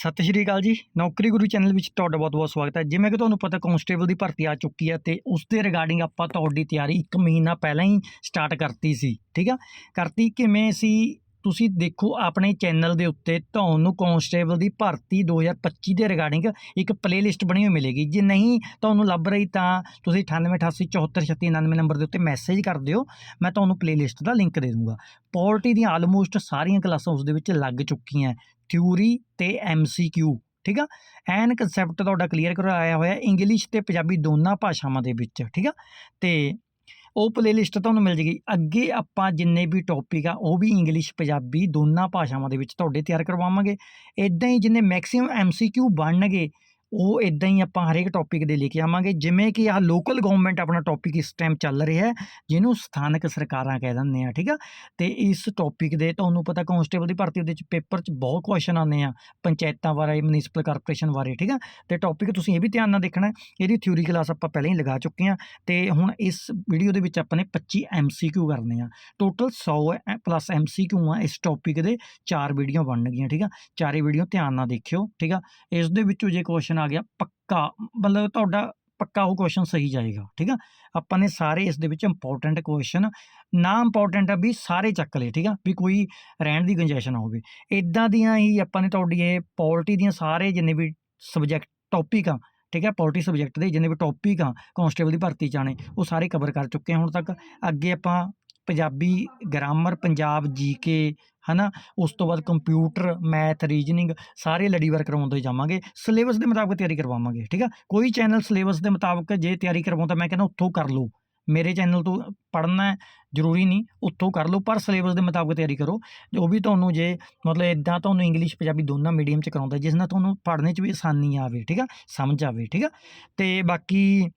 ਸਤਿ ਸ਼੍ਰੀ ਅਕਾਲ ਜੀ। ਨੌਕਰੀ ਗੁਰੂ ਚੈਨਲ ਵਿੱਚ ਤੁਹਾਡਾ ਬਹੁਤ-ਬਹੁਤ ਸਵਾਗਤ ਹੈ। ਜਿਵੇਂ ਕਿ ਤੁਹਾਨੂੰ ਪਤਾ ਕਾਂਸਟੇਬਲ ਦੀ ਭਰਤੀ ਆ ਚੁੱਕੀ ਹੈ ਤੇ ਉਸ ਦੇ ਰਿਗਾਰਡਿੰਗ ਆਪਾਂ ਤੁਹਾਡੀ ਤਿਆਰੀ 1 ਮਹੀਨਾ ਪਹਿਲਾਂ ਹੀ ਸਟਾਰਟ ਕਰਤੀ ਸੀ। ਠੀਕ ਆ? ਕਰਤੀ ਕਿਵੇਂ ਸੀ? ਤੁਸੀਂ ਦੇਖੋ ਆਪਣੇ ਚੈਨਲ ਦੇ ਉੱਤੇ ਤੁਹਾਨੂੰ ਕਾਂਸਟੇਬਲ ਦੀ ਭਰਤੀ 2025 ਦੇ ਰਿਗਾਰਡਿੰਗ ਇੱਕ ਪਲੇਲਿਸਟ ਬਣੀ ਹੋਈ ਮਿਲੇਗੀ। ਜੇ ਨਹੀਂ ਤੁਹਾਨੂੰ ਲੱਭ ਰਹੀ ਤਾਂ ਤੁਸੀਂ 9888743699 ਨੰਬਰ ਦੇ ਉੱਤੇ ਮੈਸੇਜ ਕਰ ਦਿਓ। ਮੈਂ ਤੁਹਾਨੂੰ ਪਲੇਲਿਸਟ ਦਾ ਲਿੰਕ ਦੇ ਦੂੰਗਾ। ਪੋਲਟੀ ਦੀਆਂ ਆਲਮੋਸਟ ਸਾਰੀਆਂ ਕਲਾਸਾਂ ਉਸ ਦੇ ਵਿੱਚ ਲੱਗ ਚੁੱਕੀਆਂ। ਥਿਊਰੀ ਤੇ ਐਮਸੀਕਿਊ ਠੀਕ ਆ? ਐਨ ਕਨਸੈਪਟ ਤੁਹਾਡਾ ਕਲੀਅਰ ਕਰਵਾਇਆ ਹੋਇਆ ਇੰਗਲਿਸ਼ ਤੇ ਪੰਜਾਬੀ ਦੋਨਾਂ ਭਾਸ਼ਾਵਾਂ ਦੇ ਵਿੱਚ, ਠੀਕ ਆ? ਤੇ ਉਹ ਪਲੇਲਿਸਟ ਤੁਹਾਨੂੰ ਮਿਲ ਜੇਗੀ। ਅੱਗੇ ਆਪਾਂ ਜਿੰਨੇ ਵੀ ਟੌਪਿਕ ਆ, ਉਹ ਵੀ ਇੰਗਲਿਸ਼ ਪੰਜਾਬੀ ਦੋਨਾਂ ਭਾਸ਼ਾਵਾਂ ਦੇ ਵਿੱਚ ਤੁਹਾਡੇ ਤਿਆਰ ਕਰਵਾਵਾਂਗੇ। ਇਦਾਂ ਹੀ ਜਿੰਨੇ ਮੈਕਸਿਮਮ ਐਮਸੀਕਿਊ ਬਣਨਗੇ ਉਹ ਇਦਾਂ ਹੀ ਆਪਾਂ ਹਰੇਕ ਟੌਪਿਕ ਦੇ ਲੈ ਕੇ ਆਵਾਂਗੇ, ਜਿਵੇਂ ਕਿ ਆਹ ਲੋਕਲ ਗਵਰਨਮੈਂਟ ਆਪਣਾ ਟੌਪਿਕ ਇਸ ਟਾਈਮ ਚੱਲ ਰਿਹਾ ਹੈ, ਜਿਹਨੂੰ ਸਥਾਨਕ ਸਰਕਾਰਾਂ ਕਹਿ ਦਿੰਦੇ ਆ, ਠੀਕ ਆ? ਤੇ ਇਸ ਟੌਪਿਕ ਦੇ ਤੁਹਾਨੂੰ ਪਤਾ ਕਾਂਸਟੇਬਲ ਦੀ ਭਰਤੀ ਉਹਦੇ ਚ ਪੇਪਰ ਚ ਬਹੁਤ ਕੁਐਸਚਨ ਆਉਂਦੇ ਆ, ਪੰਚਾਇਤਾਂ ਬਾਰੇ ਮਿਊਨਿਸਪਲ ਕਾਰਪੋਰੇਸ਼ਨ ਬਾਰੇ, ਠੀਕ ਆ? ਤੇ ਟੌਪਿਕ ਤੁਸੀਂ ਇਹ ਵੀ ਧਿਆਨ ਨਾਲ ਦੇਖਣਾ, ਇਹਦੀ ਥਿਊਰੀ ਕਲਾਸ ਆਪਾਂ ਪਹਿਲਾਂ ਹੀ ਲਗਾ ਚੁੱਕੇ ਆ, ਤੇ ਹੁਣ ਇਸ ਵੀਡੀਓ ਦੇ ਵਿੱਚ ਆਪਾਂ ਨੇ 25 ਐਮਸੀਕਿਊ ਕਰਨੇ ਆ ਟੋਟਲ 100 ਪਲੱਸ ਐਮਸੀਕਿਊ ਆ ਇਸ ਟੌਪਿਕ ਦੇ, ਚਾਰ ਵੀਡੀਓ ਬਣਨਗੀਆਂ, ਠੀਕ ਆ? ਚਾਰੇ ਵੀਡੀਓ ਧਿਆਨ ਨਾਲ ਦੇਖਿਓ, ਠੀਕ ਆ? ਇਸ ਦੇ ਵਿੱਚੋਂ ਜੇ ਕੁਐਸਚਨ ਆ ਗਿਆ, ਪੱਕਾ, ਮਤਲਬ ਤੁਹਾਡਾ ਪੱਕਾ ਉਹ ਕੁਐਸਚਨ ਸਹੀ ਜਾਏਗਾ, ਠੀਕ ਆ? ਆਪਾਂ ਨੇ ਸਾਰੇ ਇਸ ਦੇ ਵਿੱਚ ਇੰਪੋਰਟੈਂਟ ਕੁਐਸਚਨ ਨਾ ਇੰਪੋਰਟੈਂਟ ਆ ਵੀ ਸਾਰੇ ਚੱਕ ਲਏ, ਠੀਕ ਆ? ਵੀ ਕੋਈ ਰਹਿਣ ਦੀ ਗੁੰਜਾਇਸ਼ ਨਾ ਹੋਵੇ। ਇਦਾਂ ਦੀਆਂ ਹੀ ਆਪਾਂ ਨੇ ਤੁਹਾਡੀ ਇਹ ਪੋਲਿਟੀ ਦੀਆਂ ਸਾਰੇ ਜਿੰਨੇ ਵੀ ਸਬਜੈਕਟ ਟੌਪਿਕ ਆ, ਠੀਕ ਹੈ ਪੋਲਿਟੀ ਸਬਜੈਕਟ ਦੇ ਜਿੰਨੇ ਵੀ ਟੌਪਿਕ ਆ ਕਾਂਸਟੇਬਲ ਦੀ ਭਰਤੀ ਚ ਆਣੇ ਉਹ ਸਾਰੇ ਕਵਰ ਕਰ ਚੁੱਕੇ ਹਾਂ ਹੁਣ ਤੱਕ। ਅੱਗੇ ਆਪਾਂ ਪੰਜਾਬੀ ਗ੍ਰਾਮਰ ਪੰਜਾਬ ਜੀਕੇ ਹਨਾ? ਉਸ ਤੋਂ ਬਾਅਦ ਕੰਪਿਊਟਰ ਮੈਥ ਰੀਜਨਿੰਗ ਸਾਰੇ ਲੜੀਵਾਰ ਕਰਵਾਉਂਦੇ ਜਾਵਾਂਗੇ। ਸਿਲੇਬਸ ਦੇ ਮੁਤਾਬਕ ਤਿਆਰੀ ਕਰਵਾਵਾਂਗੇ, ਠੀਕ ਆ? ਕੋਈ ਚੈਨਲ ਸਿਲੇਬਸ ਦੇ ਮੁਤਾਬਕ ਜੇ ਤਿਆਰੀ ਕਰਵਾਉਂਦਾ ਮੈਂ ਕਹਿੰਦਾ ਉੱਥੋਂ ਕਰ ਲਓ। ਮੇਰੇ ਚੈਨਲ ਤੋਂ ਪੜ੍ਹਨਾ ਜ਼ਰੂਰੀ ਨਹੀਂ, ਉੱਥੋਂ ਕਰ ਲਓ, ਪਰ ਸਿਲੇਬਸ ਦੇ ਮੁਤਾਬਕ ਤਿਆਰੀ ਕਰੋ। ਉਹ ਵੀ ਤੁਹਾਨੂੰ ਜੇ ਮਤਲਬ ਇਦਾਂ ਤੁਹਾਨੂੰ ਇੰਗਲਿਸ਼ ਪੰਜਾਬੀ ਦੋਨਾਂ ਮੀਡੀਅਮ ਚ ਕਰਾਉਂਦਾ, ਜਿਸ ਨਾਲ ਤੁਹਾਨੂੰ ਪੜ੍ਹਨੇ ਚ ਵੀ ਆਸਾਨੀ ਆਵੇ, ਠੀਕ ਆ? ਸਮਝ ਆਵੇ, ਠੀਕ ਆ? ਤੇ ਬਾਕੀ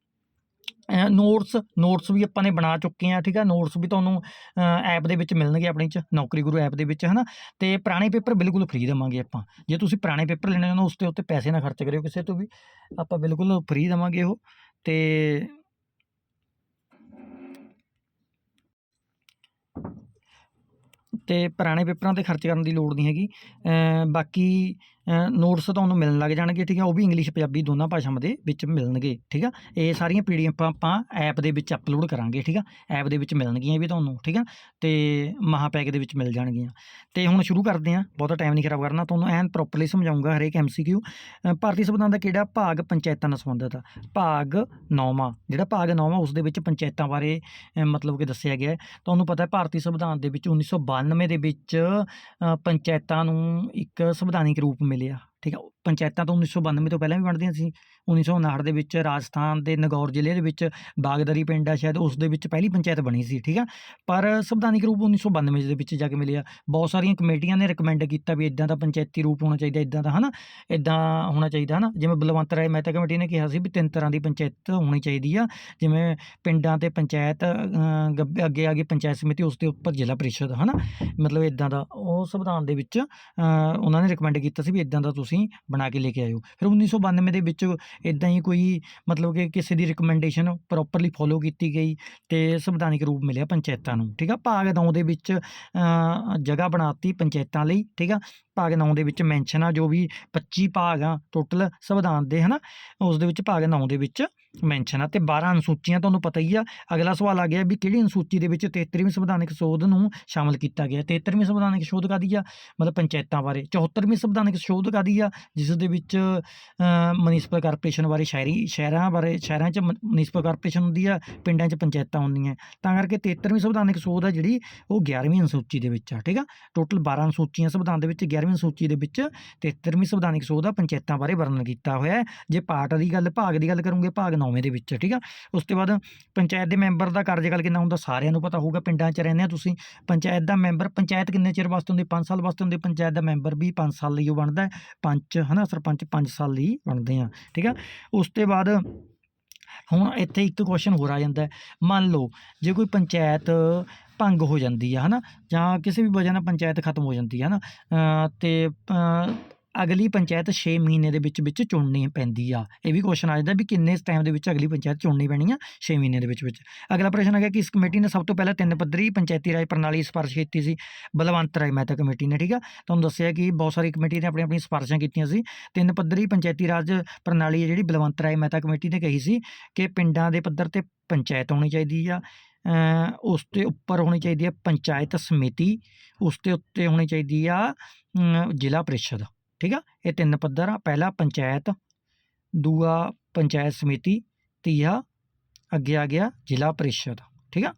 ਨੋਟਸ ਨੋਟਸ ਵੀ ਆਪਾਂ ਨੇ ਬਣਾ ਚੁੱਕੇ ਆ ਠੀਕ ਆ? ਨੋਟਸ ਵੀ ਤੁਹਾਨੂੰ ਐਪ ਦੇ ਵਿੱਚ ਮਿਲਣਗੇ ਆਪਣੀ ਚ, ਨੌਕਰੀ ਗੁਰੂ ਐਪ ਦੇ ਵਿੱਚ, ਹਨਾ? ਤੇ ਪੁਰਾਣੇ ਪੇਪਰ ਬਿਲਕੁਲ ਫ੍ਰੀ ਦੇਵਾਂਗੇ ਆਪਾਂ। ਜੇ ਤੁਸੀਂ ਪੁਰਾਣੇ ਪੇਪਰ ਲੈਣੇ ਹੋ ਉਸ ਦੇ ਉੱਤੇ ਪੈਸੇ ਨਾ ਖਰਚ ਕਰਿਓ ਕਿਸੇ ਤੋਂ ਵੀ, ਆਪਾਂ ਬਿਲਕੁਲ ਫ੍ਰੀ ਦੇਵਾਂਗੇ ਉਹ। ਤੇ ਤੇ ਪੁਰਾਣੇ ਪੇਪਰਾਂ ਤੇ ਖਰਚ ਕਰਨ ਦੀ ਲੋੜ ਨਹੀਂ ਹੈਗੀ। ਬਾਕੀ ਨੋਟਸ ਤੁਹਾਨੂੰ ਮਿਲਣ ਲੱਗ ਜਾਣਗੇ, ਠੀਕ ਆ ਉਹ ਵੀ ਇੰਗਲਿਸ਼ ਪੰਜਾਬੀ ਦੋਨਾਂ ਭਾਸ਼ਾਵਾਂ ਦੇ ਵਿੱਚ ਮਿਲਣਗੇ, ਠੀਕ ਆ? ਇਹ ਸਾਰੀਆਂ ਪੀਡੀਐਫ ਆਪਾਂ ਐਪ ਦੇ ਵਿੱਚ ਅਪਲੋਡ ਕਰਾਂਗੇ, ਠੀਕ ਆ? ਐਪ ਦੇ ਵਿੱਚ ਮਿਲਣਗੀਆਂ ਇਹ ਵੀ ਤੁਹਾਨੂੰ, ਠੀਕ ਆ? ਤੇ ਮਹਾਪੈਕ ਦੇ ਵਿੱਚ ਮਿਲ ਜਾਣਗੀਆਂ। ਤੇ ਹੁਣ ਸ਼ੁਰੂ ਕਰਦੇ ਹਾਂ, ਬਹੁਤਾ ਟਾਈਮ ਨਹੀਂ ਖਰਾਬ ਕਰਨਾ, ਤੁਹਾਨੂੰ ਐਨ ਪ੍ਰੋਪਰਲੀ ਸਮਝਾਉਂਗਾ ਹਰੇਕ ਐਮਸੀਕਿਊ ਭਾਰਤੀ ਸੰਵਿਧਾਨ ਦਾ ਕਿਹੜਾ ਭਾਗ ਪੰਚਾਇਤਾਂ ਨਾਲ ਸੰਬੰਧਿਤ ਆ? ਭਾਗ ਨੌਵਾਂ, ਜਿਹੜਾ ਭਾਗ ਨੌਵਾਂ ਉਸ ਦੇ ਵਿੱਚ ਪੰਚਾਇਤਾਂ ਬਾਰੇ ਮਤਲਬ ਕਿ ਦੱਸਿਆ ਗਿਆ ਹੈ। ਤੁਹਾਨੂੰ ਪਤਾ ਹੈ, ਭਾਰਤੀ ਸੰਵਿਧਾਨ ਦੇ ਵਿੱਚ 1992 ਦੇ ਵਿੱਚ ਪੰਚਾਇਤਾਂ ਨੂੰ ਇੱਕ ਸੰਵਿਧਾਨਿਕ ਰੂਪ ਮਿਲਿਆ ਠੀਕ ਹੈ ਪੰਚਾਇਤਾਂ ਤੋਂ 1992 ਤੋਂ ਪਹਿਲਾਂ ਵੀ ਬਣਦੀਆਂ ਸੀ। 1959 ਦੇ ਵਿੱਚ ਰਾਜਸਥਾਨ ਦੇ ਨਗੌਰ ਜ਼ਿਲ੍ਹੇ ਦੇ ਵਿੱਚ ਬਾਗਦਰੀ ਪਿੰਡ ਆ, ਸ਼ਾਇਦ ਉਸ ਦੇ ਵਿੱਚ ਪਹਿਲੀ ਪੰਚਾਇਤ ਬਣੀ ਸੀ, ਠੀਕ ਆ। ਪਰ ਸੰਵਿਧਾਨਿਕ ਰੂਪ 1992 ਦੇ ਵਿੱਚ ਜਾ ਕੇ ਮਿਲਿਆ। ਬਹੁਤ ਸਾਰੀਆਂ ਕਮੇਟੀਆਂ ਨੇ ਰეკਮੈਂਡ ਕੀਤਾ ਵੀ ਇਦਾਂ ਦਾ ਪੰਚਾਇਤੀ ਰੂਪ ਹੋਣਾ ਚਾਹੀਦਾ ਇਦਾਂ ਦਾ, ਹਨਾ? ਇਦਾਂ ਹੋਣਾ ਚਾਹੀਦਾ, ਹਨਾ? ਜਿਵੇਂ ਬਲਵੰਤ ਰਾਏ ਮਹਿਤਾ ਕਮੇਟੀ ਨੇ ਕਿਹਾ ਸੀ ਵੀ ਤਿੰਨ ਤਰ੍ਹਾਂ ਦੀ ਪੰਚਾਇਤ ਹੋਣੀ ਚਾਹੀਦੀ ਆ। ਜਿਵੇਂ ਪਿੰਡਾਂ ਤੇ ਪੰਚਾਇਤ ਅੱਗੇ ਆ ਅੱਗੇ ਪੰਚਾਇਤ ਸਮਿਤੀ, ਉਸ ਦੇ ਉੱਪਰ ਜ਼ਿਲ੍ਹਾ ਪ੍ਰੀਸ਼ਦ, ਹਨਾ? ਮਤਲਬ ਇਦਾਂ ਦਾ। ਉਹ ਸੰਵਿਧਾਨ ਦੇ ਵਿੱਚ ਉਹਨਾਂ ਨੇ ਰეკਮੈਂਡ ਕੀਤਾ ਸੀ ਵੀ ਇਦਾਂ ਦਾ ਤੁਸੀਂ ਤੁਸੀਂ ਬਣਾ ਕੇ ਲੈ ਕੇ ਆਇਓ। ਫਿਰ 1992 ਦੇ ਵਿੱਚ ਇਦਾਂ ਹੀ ਕੋਈ ਮਤਲਬ ਕਿ ਕਿਸੇ ਦੀ ਰეკਮੈਂਡੇਸ਼ਨ ਪ੍ਰੋਪਰਲੀ ਫੋਲੋ ਕੀਤੀ ਗਈ ਤੇ ਸੰਵਿਧਾਨਿਕ ਰੂਪ ਮਿਲਿਆ ਪੰਚਾਇਤਾਂ ਨੂੰ, ਠੀਕ ਆ? ਭਾਗ 9 ਦੇ ਵਿੱਚ ਜਗ੍ਹਾ ਬਣਾਤੀ ਪੰਚਾਇਤਾਂ ਲਈ, ਠੀਕ ਆ? ਭਾਗ 9 ਦੇ ਵਿੱਚ ਮੈਂਸ਼ਨ ਆ, ਜੋ ਵੀ 25 ਭਾਗ ਆ ਟੋਟਲ ਸੰਵਿਧਾਨ ਦੇ, ਹਨਾ, ਉਸ ਦੇ ਵਿੱਚ ਭਾਗ 9 ਦੇ ਵਿੱਚ ਮੈਂਸ਼ਨ ਆ। ਤੇ 12 ਅਨੁਸੂਚੀਆਂ ਤੁਹਾਨੂੰ ਪਤਾ ਹੀ ਆ, ਅਗਲਾ ਸਵਾਲ ਆ ਗਿਆ ਵੀ ਕਿਹੜੀ ਅਨੁਸੂਚੀ ਦੇ ਵਿੱਚ 73ਵੀਂ ਸੰਵਿਧਾਨਕ ਸੋਧ ਨੂੰ ਸ਼ਾਮਲ ਕੀਤਾ ਗਿਆ? 73ਵੀਂ ਸੰਵਿਧਾਨਕ ਸੋਧ ਕਾਦੀ ਆ? ਮਤਲਬ ਪੰਚਾਇਤਾਂ ਬਾਰੇ। 74ਵੀਂ ਸੰਵਿਧਾਨਕ ਸੋਧ ਕਾਦੀ ਆ? ਜਿਸ ਦੇ ਵਿੱਚ ਮਨਿਸਪਲ ਕਾਰਪੋਰੇਸ਼ਨ ਬਾਰੇ ਸ਼ਹਿਰੀ, ਸ਼ਹਿਰਾਂ ਬਾਰੇ, ਸ਼ਹਿਰਾਂ 'ਚ ਮਨਿਸਪਲ ਕਾਰਪੋਰੇਸ਼ਨ ਹੁੰਦੀ ਆ, ਪਿੰਡਾਂ 'ਚ ਪੰਚਾਇਤਾਂ ਹੁੰਦੀਆਂ। ਤਾਂ ਕਰਕੇ 73ਵੀਂ ਸੰਵਿਧਾਨਕ ਸੋਧ ਆ ਜਿਹੜੀ ਉਹ 11ਵੀਂ ਅਨੁਸੂਚੀ ਦੇ ਵਿੱਚ ਆ, ਠੀਕ ਆ? ਟੋਟਲ 12 ਅਨੁਸੂਚੀਆਂ ਸੰਵਿਧਾਨ ਦੇ ਵਿੱਚ 11ਵੀਂ ਅਨੁਸੂਚੀ ਦੇ ਵਿੱਚ 73ਵੀਂ ਸੰਵਿਧਾਨਕ ਸੋਧ ਦਾ ਪੰਚਾਇਤਾਂ ਬਾਰੇ ਵਰਣਨ ਕੀਤਾ ਹੋਇਆ ਹੈ। ਜੇ ਪਾਰਟ ਦੀ ਗੱਲ, ਭਾਗ ਦੀ ਗੱਲ ਕਰੂੰਗੇ, ਭਾਗ 9ਵੇਂ ਦੇ ਵਿੱਚ, ਠੀਕ ਆ? ਉਸ ਤੋਂ ਬਾਅਦ ਪੰਚਾਇਤ ਦੇ ਮੈਂਬਰ ਦਾ ਕਾਰਜਕਾਲ ਕਿੰਨਾ ਹੁੰਦਾ ਸਾਰਿਆਂ ਨੂੰ ਪਤਾ ਹੋਊਗਾ, ਪਿੰਡਾਂ 'ਚ ਰਹਿੰਦੇ ਆ ਤੁਸੀਂ। ਪੰਚਾਇਤ ਦਾ ਮੈਂਬਰ, ਪੰਚਾਇਤ ਕਿੰਨੇ ਚਿਰ ਵਾਸਤੇ ਹੁੰਦੀ? 5 ਸਾਲ ਵਾਸਤੇ ਹੁੰਦੀ? ਪੰਚਾਇਤ ਦਾ ਮੈਂਬਰ ਵੀ 5 ਸਾਲ ਲਈ ਉਹ ਬਣਦਾ ਹੈ। ਪੰਚ ਹਨਾ, ਸਰਪੰਚ 5 ਸਾਲ ਲਈ ਬਣਦੇ ਆ, ਠੀਕ ਆ? ਉਸ ਤੋਂ ਬਾਅਦ ਹੁਣ ਇੱਥੇ ਇੱਕ ਕੁਐਸਚਨ ਹੋਰ ਆ ਜਾਂਦਾ ਮੰਨ ਲਓ ਜੇ ਕੋਈ ਪੰਚਾਇਤ ਭੰਗ ਹੋ ਜਾਂਦੀ ਆ ਹਨਾ? ਜਾਂ ਕਿਸੇ ਵੀ ਵਜ੍ਹਾ ਨਾਲ ਪੰਚਾਇਤ ਖਤਮ ਹੋ ਜਾਂਦੀ ਹੈ ਹਨਾ? ਅ, ਤੇ ਅਗਲੀ ਪੰਚਾਇਤ 6 ਮਹੀਨੇ ਦੇ ਵਿੱਚ ਵਿੱਚ ਚੁਣਨੀ ਪੈਂਦੀ ਆ। ਇਹ ਵੀ ਕੁਐਸਚਨ ਆ ਜਾਂਦਾ ਵੀ ਕਿੰਨੇ ਟਾਈਮ ਦੇ ਵਿੱਚ ਅਗਲੀ ਪੰਚਾਇਤ ਚੁਣਨੀ ਪੈਣੀ ਆ 6 ਮਹੀਨੇ ਦੇ ਵਿੱਚ ਵਿੱਚ। ਅਗਲਾ ਪ੍ਰਸ਼ਨ ਹੈਗਾ ਕਿ ਇਸ ਕਮੇਟੀ ਨੇ ਸਭ ਤੋਂ ਪਹਿਲਾਂ ਤਿੰਨ ਪੱਧਰੀ ਪੰਚਾਇਤੀ ਰਾਜ ਪ੍ਰਣਾਲੀ ਸਿਫਾਰਿਸ਼ ਕੀਤੀ ਸੀ। ਬਲਵੰਤ ਰਾਏ ਮਹਿਤਾ ਕਮੇਟੀ ਨੇ, ਠੀਕ ਆ? ਤੁਹਾਨੂੰ ਦੱਸਿਆ ਕਿ ਬਹੁਤ ਸਾਰੀ ਕਮੇਟੀ ਨੇ ਆਪਣੀ ਆਪਣੀ ਸਿਫਾਰਿਸ਼ਾਂ ਕੀਤੀਆਂ ਸੀ। ਤਿੰਨ ਪੱਧਰੀ ਪੰਚਾਇਤੀ ਰਾਜ ਪ੍ਰਣਾਲੀ ਹੈ ਜਿਹੜੀ ਬਲਵੰਤ ਰਾਏ ਮਹਿਤਾ ਕਮੇਟੀ ਨੇ ਕਹੀ ਸੀ ਕਿ ਪਿੰਡਾਂ ਦੇ ਪੱਧਰ ਤੇ ਪੰਚਾਇਤ ਹੋਣੀ ਚਾਹੀਦੀ ਆ। ਉਸ ਦੇ ਉੱਪਰ ਹੋਣੀ ਚਾਹੀਦੀ ਹੈ ਪੰਚਾਇਤ ਸਮਿਤੀ। ਉਸ ਦੇ ਉੱਤੇ ਹੋਣੀ ਚਾਹੀਦੀ ਆ ਜ਼ਿਲ੍ਹਾ ਪ੍ਰੀਸ਼ਦ। ਠੀਕ ਆ? ਇਹ ਤਿੰਨ ਪੱਧਰ ਆ। ਪਹਿਲਾ ਪੰਚਾਇਤ, ਦੂਆ ਪੰਚਾਇਤ ਸਮਿਤੀ, ਤੀਆ ਅੱਗੇ ਆ ਗਿਆ ਜ਼ਿਲ੍ਹਾ ਪ੍ਰੀਸ਼ਦ, ਠੀਕ ਆ?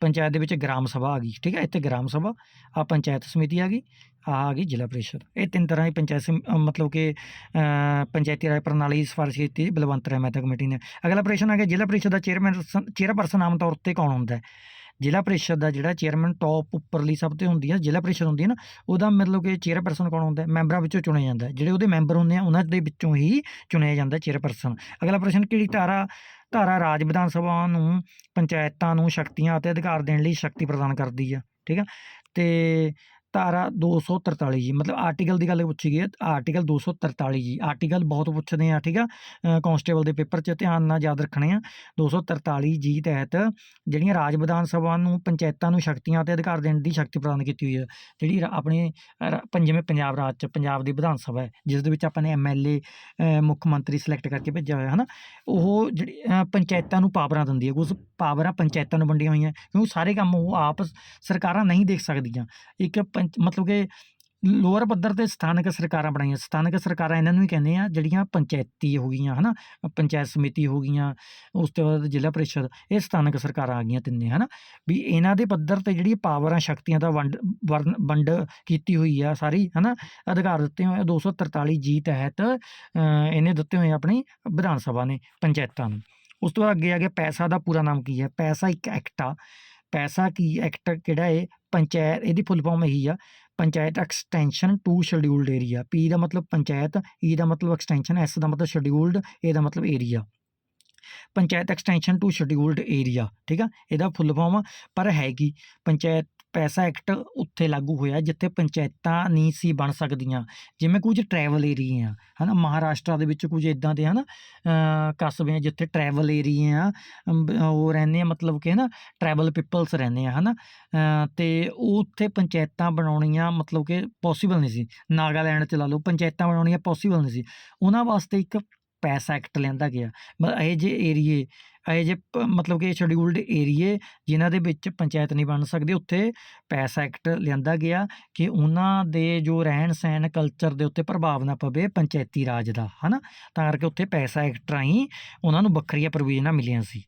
ਪੰਚਾਇਤ ਦੇ ਵਿੱਚ ਗ੍ਰਾਮ ਸਭਾ ਆ ਗਈ, ਠੀਕ ਆ? ਇੱਥੇ ਗ੍ਰਾਮ ਸਭਾ ਆ ਪੰਚਾਇਤ ਸਮਿਤੀ ਆ ਗਈ ਆ ਆ ਗਈ ਜ਼ਿਲ੍ਹਾ ਪ੍ਰੀਸ਼ਦ। ਇਹ ਤਿੰਨ ਤਰ੍ਹਾਂ ਦੀ ਪੰਚਾਇਤ ਸਮਿ- ਮਤਲਬ ਕਿ ਪੰਚਾਇਤੀ ਰਾਜ ਪ੍ਰਣਾਲੀ ਦੀ ਸਿਫਾਰਿਸ਼ ਕੀਤੀ ਬਲਵੰਤ ਰਾਏ ਮਹਿਤਾ ਕਮੇਟੀ ਨੇ। ਅਗਲਾ ਪ੍ਰਸ਼ਨ ਆ ਗਿਆ, ਜ਼ਿਲ੍ਹਾ ਪ੍ਰੀਸ਼ਦ ਦਾ ਚੇਅਰਮੈਨ, ਚੇਅਰਪਰਸਨ ਆਮ ਤੌਰ ਤੇ ਕੌਣ ਹੁੰਦਾ ਹੈ? ਜ਼ਿਲ੍ਹਾ ਪ੍ਰੀਸ਼ਦ ਦਾ ਜਿਹੜਾ ਚੇਅਰਮੈਨ ਟੌਪ ਉੱਪਰਲੀ ਸਭ ਤੋਂ ਹੁੰਦੀ ਹੈ ਜ਼ਿਲ੍ਹਾ ਪ੍ਰੀਸ਼ਦ ਹੁੰਦੀ ਹੈ ਨਾ, ਉਹਦਾ ਮਤਲਬ ਕਿ ਚੇਅਰਪਰਸਨ ਕੌਣ ਹੁੰਦਾ? ਮੈਂਬਰਾਂ ਵਿੱਚੋਂ ਚੁਣਿਆ ਜਾਂਦਾ। ਜਿਹੜੇ ਉਹਦੇ ਮੈਂਬਰ ਹੁੰਦੇ ਆ, ਉਹਨਾਂ ਦੇ ਵਿੱਚੋਂ ਹੀ ਚੁਣਿਆ ਜਾਂਦਾ ਚੇਅਰਪਰਸਨ। ਅਗਲਾ ਪ੍ਰਸ਼ਨ, ਕਿਹੜੀ ਧਾਰਾ ਧਾਰਾ ਰਾਜ ਵਿਧਾਨ ਸਭਾ ਨੂੰ ਪੰਚਾਇਤਾਂ ਨੂੰ ਸ਼ਕਤੀਆਂ ਅਤੇ ਅਧਿਕਾਰ ਦੇਣ ਲਈ ਸ਼ਕਤੀ ਪ੍ਰਦਾਨ ਕਰਦੀ ਆ? ਠੀਕ ਆ? ਤੇ ਧਾਰਾ 243 ਜੀ, ਮਤਲਬ ਆਰਟੀਕਲ ਦੀ ਗੱਲ ਪੁੱਛੀ ਗਈ ਹੈ ਆਰਟੀਕਲ 243 ਜੀ ਆਰਟੀਕਲ ਬਹੁਤ ਪੁੱਛਦੇ ਆ ਠੀਕ ਆ? ਕਾਂਸਟੇਬਲ ਦੇ ਪੇਪਰ 'ਚ ਧਿਆਨ ਨਾਲ ਯਾਦ ਰੱਖਣੇ ਆ। 243 ਜੀ ਤਹਿਤ ਜਿਹੜੀਆਂ ਰਾਜ ਵਿਧਾਨ ਸਭਾ ਨੂੰ, ਪੰਚਾਇਤਾਂ ਨੂੰ ਸ਼ਕਤੀਆਂ ਅਤੇ ਅਧਿਕਾਰ ਦੇਣ ਦੀ ਸ਼ਕਤੀ ਪ੍ਰਦਾਨ ਕੀਤੀ ਹੋਈ ਹੈ, ਜਿਹੜੀ ਰਾ- ਆਪਣੇ ਰ- ਪੰਜਵੇਂ ਪੰਜਾਬ ਰਾਜ 'ਚ ਪੰਜਾਬ ਦੀ ਵਿਧਾਨ ਸਭਾ ਹੈ, ਜਿਸ ਦੇ ਵਿੱਚ ਆਪਾਂ ਨੇ ਐਮਐਲਏ ਮੁੱਖ ਮੰਤਰੀ ਸਿਲੈਕਟ ਕਰਕੇ ਭੇਜਿਆ ਹੋਇਆ ਹੈ ਨਾ ਉਹ ਜਿਹੜੀ ਪੰਚਾਇਤਾਂ ਨੂੰ ਪਾਵਰਾਂ ਦਿੰਦੀ ਹੈ ਕੁਝ ਪਾਵਰਾਂ ਪੰਚਾਇਤਾਂ ਨੂੰ ਵੰਡੀਆਂ ਹੋਈਆਂ, ਕਿਉਂਕਿ ਸਾਰੇ ਕੰਮ ਉਹ ਆਪ ਸਰਕਾਰਾਂ ਨਹੀਂ ਦੇਖ ਸਕਦੀਆਂ। ਇੱਕ ਪੰਚ ਮਤਲਬ ਕਿ ਲੋਅਰ ਪੱਧਰ ਤੇ ਸਥਾਨਕ ਸਰਕਾਰਾਂ ਬਣਾਈਆਂ। ਸਥਾਨਕ ਸਰਕਾਰਾਂ ਇਹਨਾਂ ਨੂੰ ਹੀ ਕਹਿੰਦੇ ਆ, ਜਿਹੜੀਆਂ ਪੰਚਾਇਤੀ ਹੋ ਗਈਆਂ, ਹਨਾ? ਪੰਚਾਇਤ ਸਮਿਤੀ ਹੋ ਗਈਆਂ, ਉਸ ਤੋਂ ਬਾਅਦ ਜ਼ਿਲ੍ਹਾ ਪ੍ਰੀਸ਼ਦ, ਇਹ ਸਥਾਨਕ ਸਰਕਾਰਾਂ ਆ ਗਈਆਂ ਤਿੰਨੇ, ਹਨਾ? ਵੀ ਇਹਨਾਂ ਦੇ ਪੱਧਰ ਤੇ ਜਿਹੜੀ ਪਾਵਰਾਂ, ਸ਼ਕਤੀਆਂ ਦਾ ਵੰਡ, ਵਰਨ- ਵੰਡ ਕੀਤੀ ਹੋਈ ਆ ਸਾਰੀ, ਹਨਾ? ਅਧਿਕਾਰ ਦਿੱਤੇ ਹੋਏ ਆ 243 ਜੀ ਤਹਿਤ ਇਹਨੇ ਦਿੱਤੇ ਹੋਏ ਆਪਣੀ ਵਿਧਾਨ ਸਭਾ ਨੇ, ਪੰਚਾਇਤਾਂ ਨੂੰ। ਉਸ ਤੋਂ ਬਾਅਦ ਅੱਗੇ ਆ ਗਿਆ, ਪੈਸਾ ਦਾ ਪੂਰਾ ਨਾਮ ਕੀ ਹੈ? ਪੈਸਾ ਇੱਕ ਐਕਟ ਆ। ਪੈਸਾ ਕੀ ਐਕਟ ਕਿਹੜਾ ਹੈ ਪੰਚਾਇਤ, ਇਹਦੀ ਫੁੱਲ ਫਾਰਮ ਇਹੀ ਆ। Panchayat extension to scheduled area P ਦਾ ਮਤਲਬ ਪੰਚਾਇਤ ਈ ਦਾ ਮਤਲਬ ਐਕਸਟੈਂਸ਼ਨ ਐਸ ਦਾ ਮਤਲਬ ਸ਼ਡਿਊਲਡ ਏ ਦਾ ਮਤਲਬ area panchayat extension to scheduled area ਠੀਕ ਆ? ਇਹਦਾ ਫੁੱਲ ਫਾਰਮ ਪਰ ਹੈਗੀ ਪੰਚਾਇਤ ਪੈਸਾ ਐਕਟ ਉੱਥੇ ਲਾਗੂ ਹੋਇਆ ਜਿੱਥੇ ਪੰਚਾਇਤਾਂ ਨਹੀਂ ਸੀ ਬਣ ਸਕਦੀਆਂ। ਜਿਵੇਂ ਕੁਝ ਟਰੈਵਲ ਏਰੀਏ ਆ ਹਨਾ ਮਹਾਰਾਸ਼ਟਰ ਦੇ ਵਿੱਚ ਕੁਝ ਇਦਾਂ ਦੇ ਹਨਾ ਅ, ਕਸਬੇ ਆ ਜਿੱਥੇ ਟਰੈਵਲ ਏਰੀਏ ਆ ਬ- ਉਹ ਰਹਿੰਦੇ ਆ ਮਤਲਬ ਕਿ ਨਾ ਟਰੈਵਲ ਪੀਪਲਸ ਰਹਿੰਦੇ ਆ ਹਨਾ ਅ, ਤੇ ਉਹ ਉੱਥੇ ਪੰਚਾਇਤਾਂ ਬਣਾਉਣੀਆਂ ਮਤਲਬ ਕਿ ਪੋਸੀਬਲ ਨਹੀਂ ਸੀ। ਨਾਗਾਲੈਂਡ ਚ ਲਾ ਲਓ ਪੰਚਾਇਤਾਂ ਬਣਾਉਣੀਆਂ ਪੋਸੀਬਲ ਨਹੀਂ ਸੀ। ਉਹਨਾਂ ਵਾਸਤੇ ਇੱਕ ਪੈਸਾ ਐਕਟ ਲਿਆਂਦਾ ਗਿਆ। ਮਤਲਬ ਇਹ ਜੇ ਏਰੀਏ, ਇਹ ਜੇ ਪ- ਮਤਲਬ ਕਿ ਸ਼ਡਿਊਲਡ ਏਰੀਏ ਜਿਨ੍ਹਾਂ ਦੇ ਵਿੱਚ ਪੰਚਾਇਤ ਨਹੀਂ ਬਣ ਸਕਦੀ, ਉੱਥੇ ਪੈਸਾ ਐਕਟ ਲਿਆਂਦਾ ਗਿਆ ਕਿ ਉਹਨਾਂ ਦੇ ਜੋ ਰਹਿਣ ਸਹਿਣ ਕਲਚਰ ਦੇ ਉੱਤੇ ਪ੍ਰਭਾਵ ਨਾ ਪਵੇ ਪੰਚਾਇਤੀ ਰਾਜ ਦਾ, ਹਨਾ? ਤਾਂ ਕਰਕੇ ਉੱਥੇ ਪੈਸਾ ਐਕਟ ਰਾਹੀਂ ਉਹਨਾਂ ਨੂੰ ਵੱਖਰੀਆਂ ਪ੍ਰੋਵੀਜ਼ਨਾਂ ਮਿਲੀਆਂ ਸੀ।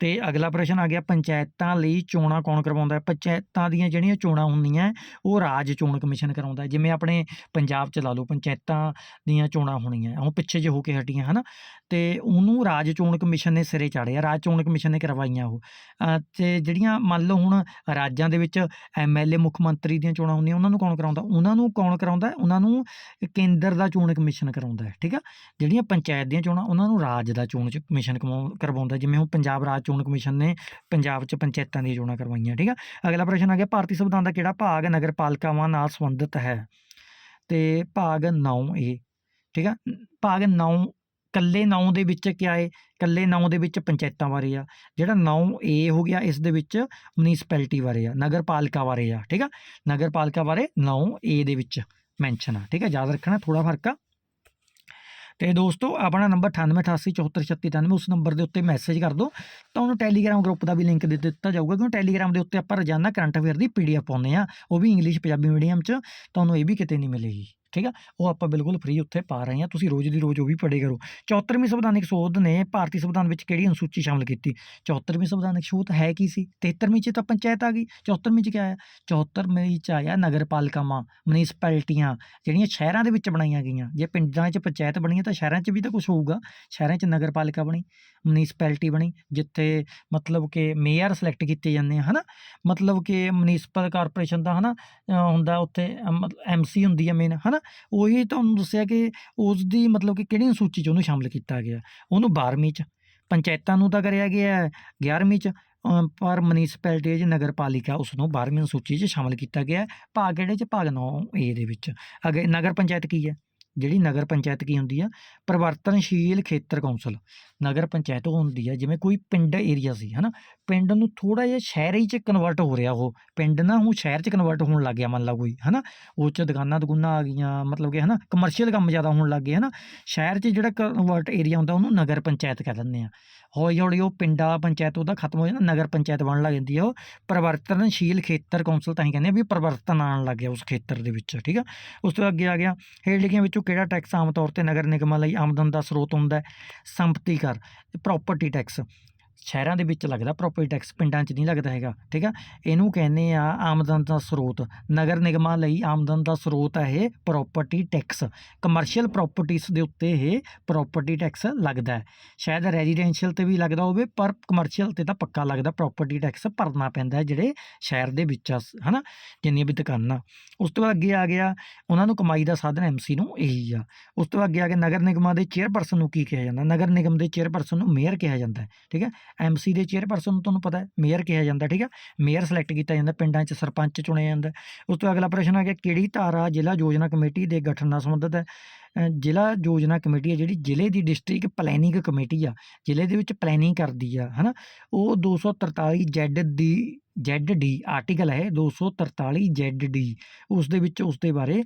ਤੇ ਅਗਲਾ ਪ੍ਰਸ਼ਨ ਆ ਗਿਆ, ਪੰਚਾਇਤਾਂ ਲਈ ਚੋਣਾਂ ਕੌਣ ਕਰਵਾਉਂਦਾ ਹੈ? ਪੰਚਾਇਤਾਂ ਦੀਆਂ ਜਿਹੜੀਆਂ ਚੋਣਾਂ ਹੁੰਦੀਆਂ, ਉਹ ਰਾਜ ਚੋਣ ਕਮਿਸ਼ਨ ਕਰਾਉਂਦਾ ਜਿਵੇਂ ਆਪਣੇ ਪੰਜਾਬ ਚ ਲਾ ਲਓ, ਪੰਚਾਇਤਾਂ ਦੀਆਂ ਚੋਣਾਂ ਹੋਣੀਆਂ, ਉਹ ਪਿੱਛੇ ਜੇ ਹੋ ਕੇ ਹਟੀਆਂ, ਹਨਾ? ਤੇ ਉਹਨੂੰ ਰਾਜ ਚੋਣ ਕਮਿਸ਼ਨ ਨੇ ਸਿਰੇ ਚਾੜਿਆ ਰਾਜ ਚੋਣ ਕਮਿਸ਼ਨ ਨੇ ਕਰਵਾਈਆਂ ਉਹ। ਅ, ਤੇ ਜਿਹੜੀਆਂ ਮੰਨ ਲਓ ਹੁਣ ਰਾਜਾਂ ਦੇ ਵਿੱਚ ਐਮਐਲਏ ਮੁੱਖ ਮੰਤਰੀ ਦੀਆਂ ਚੋਣਾਂ ਹੁੰਦੀਆਂ ਉਹਨਾਂ ਨੂੰ ਕੌਣ ਕਰਾਉਂਦਾ? ਉਹਨਾਂ ਨੂੰ ਕੌਣ ਕਰਾਉਂਦਾ? ਉਹਨਾਂ ਨੂੰ ਕੇਂਦਰ ਦਾ ਚੋਣ ਕਮਿਸ਼ਨ ਕਰਾਉਂਦਾ ਹੈ ਠੀਕ ਆ? ਜਿਹੜੀਆਂ ਪੰਚਾਇਤ ਦੀਆਂ ਚੋਣਾਂ ਉਹਨਾਂ ਨੂੰ ਰਾਜ ਦਾ ਚੋਣ ਚ- ਕਮਿਸ਼ਨ ਕਮਾਉ- ਕਰਵਾਉਂਦਾ ਜਿਵੇਂ ਹੁਣ ਪੰਜਾਬ ਰਾਜ ਚੋਣ ਕਮਿਸ਼ਨ ਨੇ ਪੰਜਾਬ 'ਚ ਪੰਚਾਇਤਾਂ ਦੀਆਂ ਚੋਣਾਂ ਕਰਵਾਈਆਂ ਠੀਕ ਆ? ਅਗਲਾ ਪ੍ਰਸ਼ਨ ਆ ਗਿਆ ਭਾਰਤੀ ਸੰਵਿਧਾਨ ਦਾ ਕਿਹੜਾ ਭਾਗ ਨਗਰ ਪਾਲਿਕਾਵਾਂ ਨਾਲ ਸੰਬੰਧਿਤ ਹੈ? ਤੇ ਭਾਗ 9 ਇਹ ਠੀਕ ਆ? ਭਾਗ 9 ਕੱਲੇ 9 ਦੇ ਵਿੱਚ ਕਿਆ ਹੈ ਕੱਲੇ 9 ਦੇ ਵਿੱਚ ਪੰਚਾਇਤਾਂ ਬਾਰੇ ਆ। ਜਿਹੜਾ 9 ਏ ਹੋ ਗਿਆ, ਇਸ ਦੇ ਵਿੱਚ ਮਿਊਨਿਸਪੈਲਿਟੀ ਬਾਰੇ ਆ ਨਗਰ ਪਾਲਿਕਾ ਬਾਰੇ ਆ, ਠੀਕ ਆ? ਨਗਰ ਪਾਲਿਕਾ ਬਾਰੇ 9 ਏ ਦੇ ਵਿੱਚ ਮੈਂਸ਼ਨ ਆ, ਠੀਕ ਆ? ਯਾਦ ਰੱਖਣਾ ਥੋੜਾ ਫ਼ਰਕ ਆ। ਤੇ ਦੋਸਤੋ, ਆਪਣਾ ਨੰਬਰ 9888743693 ਉਸ ਨੰਬਰ ਦੇ ਉੱਤੇ ਮੈਸੇਜ ਕਰ ਦਿਓ। ਤੁਹਾਨੂੰ ਟੈਲੀਗ੍ਰਾਮ ਗਰੁੱਪ ਦਾ ਵੀ ਲਿੰਕ ਦੇ ਦਿੱਤਾ ਜਾਊਗਾ, ਕਿਉਂਕਿ ਟੈਲੀਗ੍ਰਾਮ ਦੇ ਉੱਤੇ ਆਪਾਂ ਰੋਜ਼ਾਨਾ ਕਰੰਟ ਅਫੇਅਰ ਦੀ ਪੀਡੀਐਫ ਪਾਉਂਦੇ ਆ, ਉਹ ਵੀ ਇੰਗਲਿਸ਼ ਪੰਜਾਬੀ ਮੀਡੀਅਮ 'ਚ ਤੁਹਾਨੂੰ ਇਹ ਵੀ ਕਿਤੇ ਨਹੀਂ ਮਿਲੇਗੀ। ਠੀਕ ਆ? ਉਹ ਆਪਾਂ ਬਿਲਕੁਲ ਫ੍ਰੀ ਉੱਥੇ ਪਾ ਰਹੇ ਹਾਂ। ਤੁਸੀਂ ਰੋਜ਼ ਦੀ ਰੋਜ਼ ਉਹ ਵੀ ਪੜ੍ਹੇ ਕਰੋ। 74ਵੀਂ ਸੰਵਿਧਾਨਿਕ ਸੋਧ ਨੇ ਭਾਰਤੀ ਸੰਵਿਧਾਨ ਵਿੱਚ ਕਿਹੜੀ ਅਨੁਸੂਚੀ ਸ਼ਾਮਲ ਕੀਤੀ? 74ਵੀਂ ਸੰਵਿਧਾਨਿਕ ਸੋਧ ਹੈ ਕੀ ਸੀ? 73ਵੀਂ 'ਚ ਤਾਂ ਪੰਚਾਇਤ ਆ ਗਈ। 74ਵੀਂ 'ਚ ਕੀ ਆਇਆ? 74ਵੀਂ 'ਚ ਆਇਆ ਨਗਰ ਪਾਲਿਕਾਵਾਂ ਮਿਊਨਿਸਪੈਲਿਟੀਆਂ ਜਿਹੜੀਆਂ ਸ਼ਹਿਰਾਂ ਦੇ ਵਿੱਚ ਬਣਾਈਆਂ ਗਈਆਂ। ਜੇ ਪਿੰਡਾਂ 'ਚ ਪੰਚਾਇਤ ਬਣੀ ਤਾਂ ਸ਼ਹਿਰਾਂ 'ਚ ਵੀ ਤਾਂ ਕੁਝ ਹੋਊਗਾ। ਸ਼ਹਿਰਾਂ 'ਚ ਨਗਰ ਪਾਲਿਕਾ ਬਣੀ ਮਿਊਨਿਸਪੈਲਿਟੀ ਬਣੀ ਜਿੱਥੇ ਮਤਲਬ ਕਿ ਮੇਅਰ ਸਿਲੈਕਟ ਕੀਤੇ ਜਾਂਦੇ ਆ ਹਨਾ? ਮਤਲਬ ਕਿ ਮਿਊਨਿਸਪਲ ਕਾਰਪੋਰੇਸ਼ਨ ਦਾ ਹਨਾ? ਅ, ਹੁੰਦਾ ਉੱਥੇ ਐਮਸੀ ਹੁੰਦੀ ਆ ਮੇਨ ਹਨਾ? ਉਹੀ ਤੁਹਾਨੂੰ ਦੱਸਿਆ ਕਿ ਉਸ ਦੀ ਮਤਲਬ ਕਿ ਕਿਹੜੀ ਸੂਚੀ 'ਚ ਉਹਨੂੰ ਸ਼ਾਮਲ ਕੀਤਾ ਗਿਆ? ਉਹਨੂੰ 12ਵੀਂ 'ਚ। ਪੰਚਾਇਤਾਂ ਨੂੰ ਤਾਂ ਕਰਿਆ ਗਿਆ 11ਵੀਂ 'ਚ। ਅ, ਪਰ ਮਿਊਨਿਸਪੈਲਿਟੀ ਜੀ ਨਗਰ ਪਾਲਿਕਾ ਉਸ ਨੂੰ 12ਵੀਂ ਸੂਚੀ 'ਚ ਸ਼ਾਮਲ ਕੀਤਾ ਗਿਆ ਹੈ। ਭਾਗ ਕਿਹੜੇ 'ਚ? ਭਾਗ 9 ਏ ਦੇ ਵਿੱਚ। ਅਗੇ ਨਗਰ ਪੰਚਾਇਤ ਕੀ ਹੈ? ਜਿਹੜੀ ਨਗਰ ਪੰਚਾਇਤ ਕੀ ਹੁੰਦੀ ਆ, ਪਰਿਵਰਤਨਸ਼ੀਲ ਖੇਤਰ ਕੌਂਸਲ। ਨਗਰ ਪੰਚਾਇਤ ਉਹ ਹੁੰਦੀ ਆ, ਜਿਵੇਂ ਕੋਈ ਪਿੰਡ ਏਰੀਆ ਸੀ, ਹਨਾ। ਪਿੰਡ ਨੂੰ ਥੋੜਾ ਜਿਹਾ ਸ਼ਹਿਰੀ ਚ ਕਨਵਰਟ ਹੋ ਰਿਹਾ ਉਹ। ਪਿੰਡ ਨਾ ਹੁਣ ਸ਼ਹਿਰ ਚ ਕਨਵਰਟ ਹੋਣ ਲੱਗ ਗਿਆ, ਮੰਨ ਲਾ ਕੋਈ, ਹਨਾ। ਉਹ ਚ ਦੁਕਾਨਾਂ ਦੁਕਾਨਾਂ ਆ ਗਈਆਂ, ਮਤਲਬ ਕਿ, ਹਨਾ ਕਮਰਸ਼ੀਅਲ ਕੰਮ ਜ਼ਿਆਦਾ ਹੋਣ ਲੱਗ ਗਏ, ਹਨਾ। ਸ਼ਹਿਰ 'ਚ ਜਿਹੜਾ ਕਨਵਰਟ ਏਰੀਆ ਹੁੰਦਾ, ਉਹਨੂੰ ਨਗਰ ਪੰਚਾਇਤ ਕਹਿ ਦਿੰਦੇ ਆ। ਹੌਲੀ ਹੌਲੀ ਉਹ ਪਿੰਡਾਂ ਪੰਚਾਇਤ ਉਹਦਾ ਖਤਮ ਹੋ ਜਾਂਦਾ, ਨਗਰ ਪੰਚਾਇਤ ਬਣਨ ਲੱਗ ਜਾਂਦੀ ਹੈ ਉਹ। ਪਰਿਵਰਤਨਸ਼ੀਲ ਖੇਤਰ ਕੌਂਸਲ ਤਾਂ ਹੀ ਕਹਿੰਦੇ ਆ ਵੀ ਪਰਿਵਰਤਨ ਆਉਣ ਲੱਗ ਗਿਆ ਉਸ ਖੇਤਰ ਦੇ ਵਿੱਚ, ਠੀਕ ਆ? ਉਸ ਤੋਂ ਅੱਗੇ ਆ ਗਿਆ ਹੇਠ ਲਿਖੀਆਂ ਵਿੱਚੋਂ ਕਿਹੜਾ ਟੈਕਸ ਆਮ ਤੌਰ ਤੇ ਨਗਰ ਨਿਗਮਾਂ ਲਈ ਆਮਦਨ ਦਾ ਸਰੋਤ ਹੁੰਦਾ ਹੈ? ਸੰਪਤੀ ਕਰ ਪ੍ਰਾਪਰਟੀ ਟੈਕਸ ਸ਼ਹਿਰਾਂ ਦੇ ਵਿੱਚ ਲੱਗਦਾ ਪ੍ਰਾਪਰਟੀ ਟੈਕਸ ਪਿੰਡਾਂ 'ਚ ਨਹੀਂ ਲੱਗਦਾ ਹੈਗਾ, ਠੀਕ ਆ? ਇਹਨੂੰ ਕਹਿੰਦੇ ਆ ਆਮਦਨ ਦਾ ਸਰੋਤ, ਨਗਰ ਨਿਗਮਾਂ ਲਈ ਆਮਦਨ ਦਾ ਸਰੋਤ ਹੈ ਇਹ ਪ੍ਰਾਪਰਟੀ ਟੈਕਸ ਕਮਰਸ਼ੀਅਲ ਪ੍ਰਾਪਰਟੀਆਂ ਦੇ ਉੱਤੇ ਇਹ ਪ੍ਰਾਪਰਟੀ ਟੈਕਸ ਲੱਗਦਾ ਹੈ। ਸ਼ਾਇਦ ਰੈਜ਼ੀਡੈਂਸ਼ੀਅਲ ਤੇ ਵੀ ਲੱਗਦਾ ਹੋਵੇ, ਪਰ ਕਮਰਸ਼ੀਅਲ ਤੇ ਤਾਂ ਪੱਕਾ ਲੱਗਦਾ ਪ੍ਰਾਪਰਟੀ ਟੈਕਸ ਭਰਨਾ ਪੈਂਦਾ ਜਿਹੜੇ ਸ਼ਹਿਰ ਦੇ ਵਿੱਚ ਆ ਸ- ਹਨਾ? ਜਿੰਨੀਆਂ ਵੀ ਦੁਕਾਨਾਂ। ਉਸ ਤੋਂ ਬਾਅਦ ਅੱਗੇ ਆ ਗਿਆ, ਉਹਨਾਂ ਨੂੰ ਕਮਾਈ ਦਾ ਸਾਧਨ ਐਮਸੀ ਨੂੰ ਇਹੀ ਆ। ਉਸ ਤੋਂ ਅੱਗੇ ਆ ਕੇ ਨਗਰ ਨਿਗਮਾਂ ਦੇ ਚੇਅਰਪਰਸਨ ਨੂੰ ਕੀ ਕਿਹਾ ਜਾਂਦਾ? ਨਗਰ ਨਿਗਮ ਦੇ ਚੇਅਰਪਰਸਨ ਨੂੰ ਮੇਅਰ ਕਿਹਾ ਜਾਂਦਾ ਠੀਕ ਹੈ ਐਮਸੀ ਦੇ ਚੇਅਰਪਰਸਨ ਨੂੰ ਤੁਹਾਨੂੰ ਪਤਾ ਮੇਅਰ ਕਿਹਾ ਜਾਂਦਾ, ਠੀਕ ਹੈ ਮੇਅਰ ਸਿਲੈਕਟ ਕੀਤਾ ਜਾਂਦਾ, ਪਿੰਡਾਂ 'ਚ ਸਰਪੰਚ ਚੁਣਿਆ ਜਾਂਦਾ। ਉਸ ਤੋਂ ਅਗਲਾ ਪ੍ਰਸ਼ਨ ਆ ਗਿਆ, ਕਿਹੜੀ ਧਾਰਾ ਜ਼ਿਲ੍ਹਾ ਯੋਜਨਾ ਕਮੇਟੀ ਦੇ ਗਠਨ ਨਾਲ ਸੰਬੰਧਿਤ ਹੈ? ਜ਼ਿਲ੍ਹਾ ਯੋਜਨਾ ਕਮੇਟੀ ਹੈ ਜਿਹੜੀ ਜ਼ਿਲ੍ਹੇ ਦੀ ਡਿਸਟ੍ਰਿਕਟ ਪਲੈਨਿੰਗ ਕਮੇਟੀ ਆ, ਜ਼ਿਲ੍ਹੇ ਦੇ ਵਿੱਚ ਪਲੈਨਿੰਗ ਕਰਦੀ ਆ ਹੈ ਨਾ ਉਹ 243 ਜ਼ੈਡ ਦੀ ਜ਼ੈਡ ਡੀ ਆਰਟੀਕਲ ਹੈ 243 ਜ਼ੈਡ ਡੀ ਉਸ ਦੇ ਵਿੱਚ ਉਸ ਦੇ ਬਾਰੇ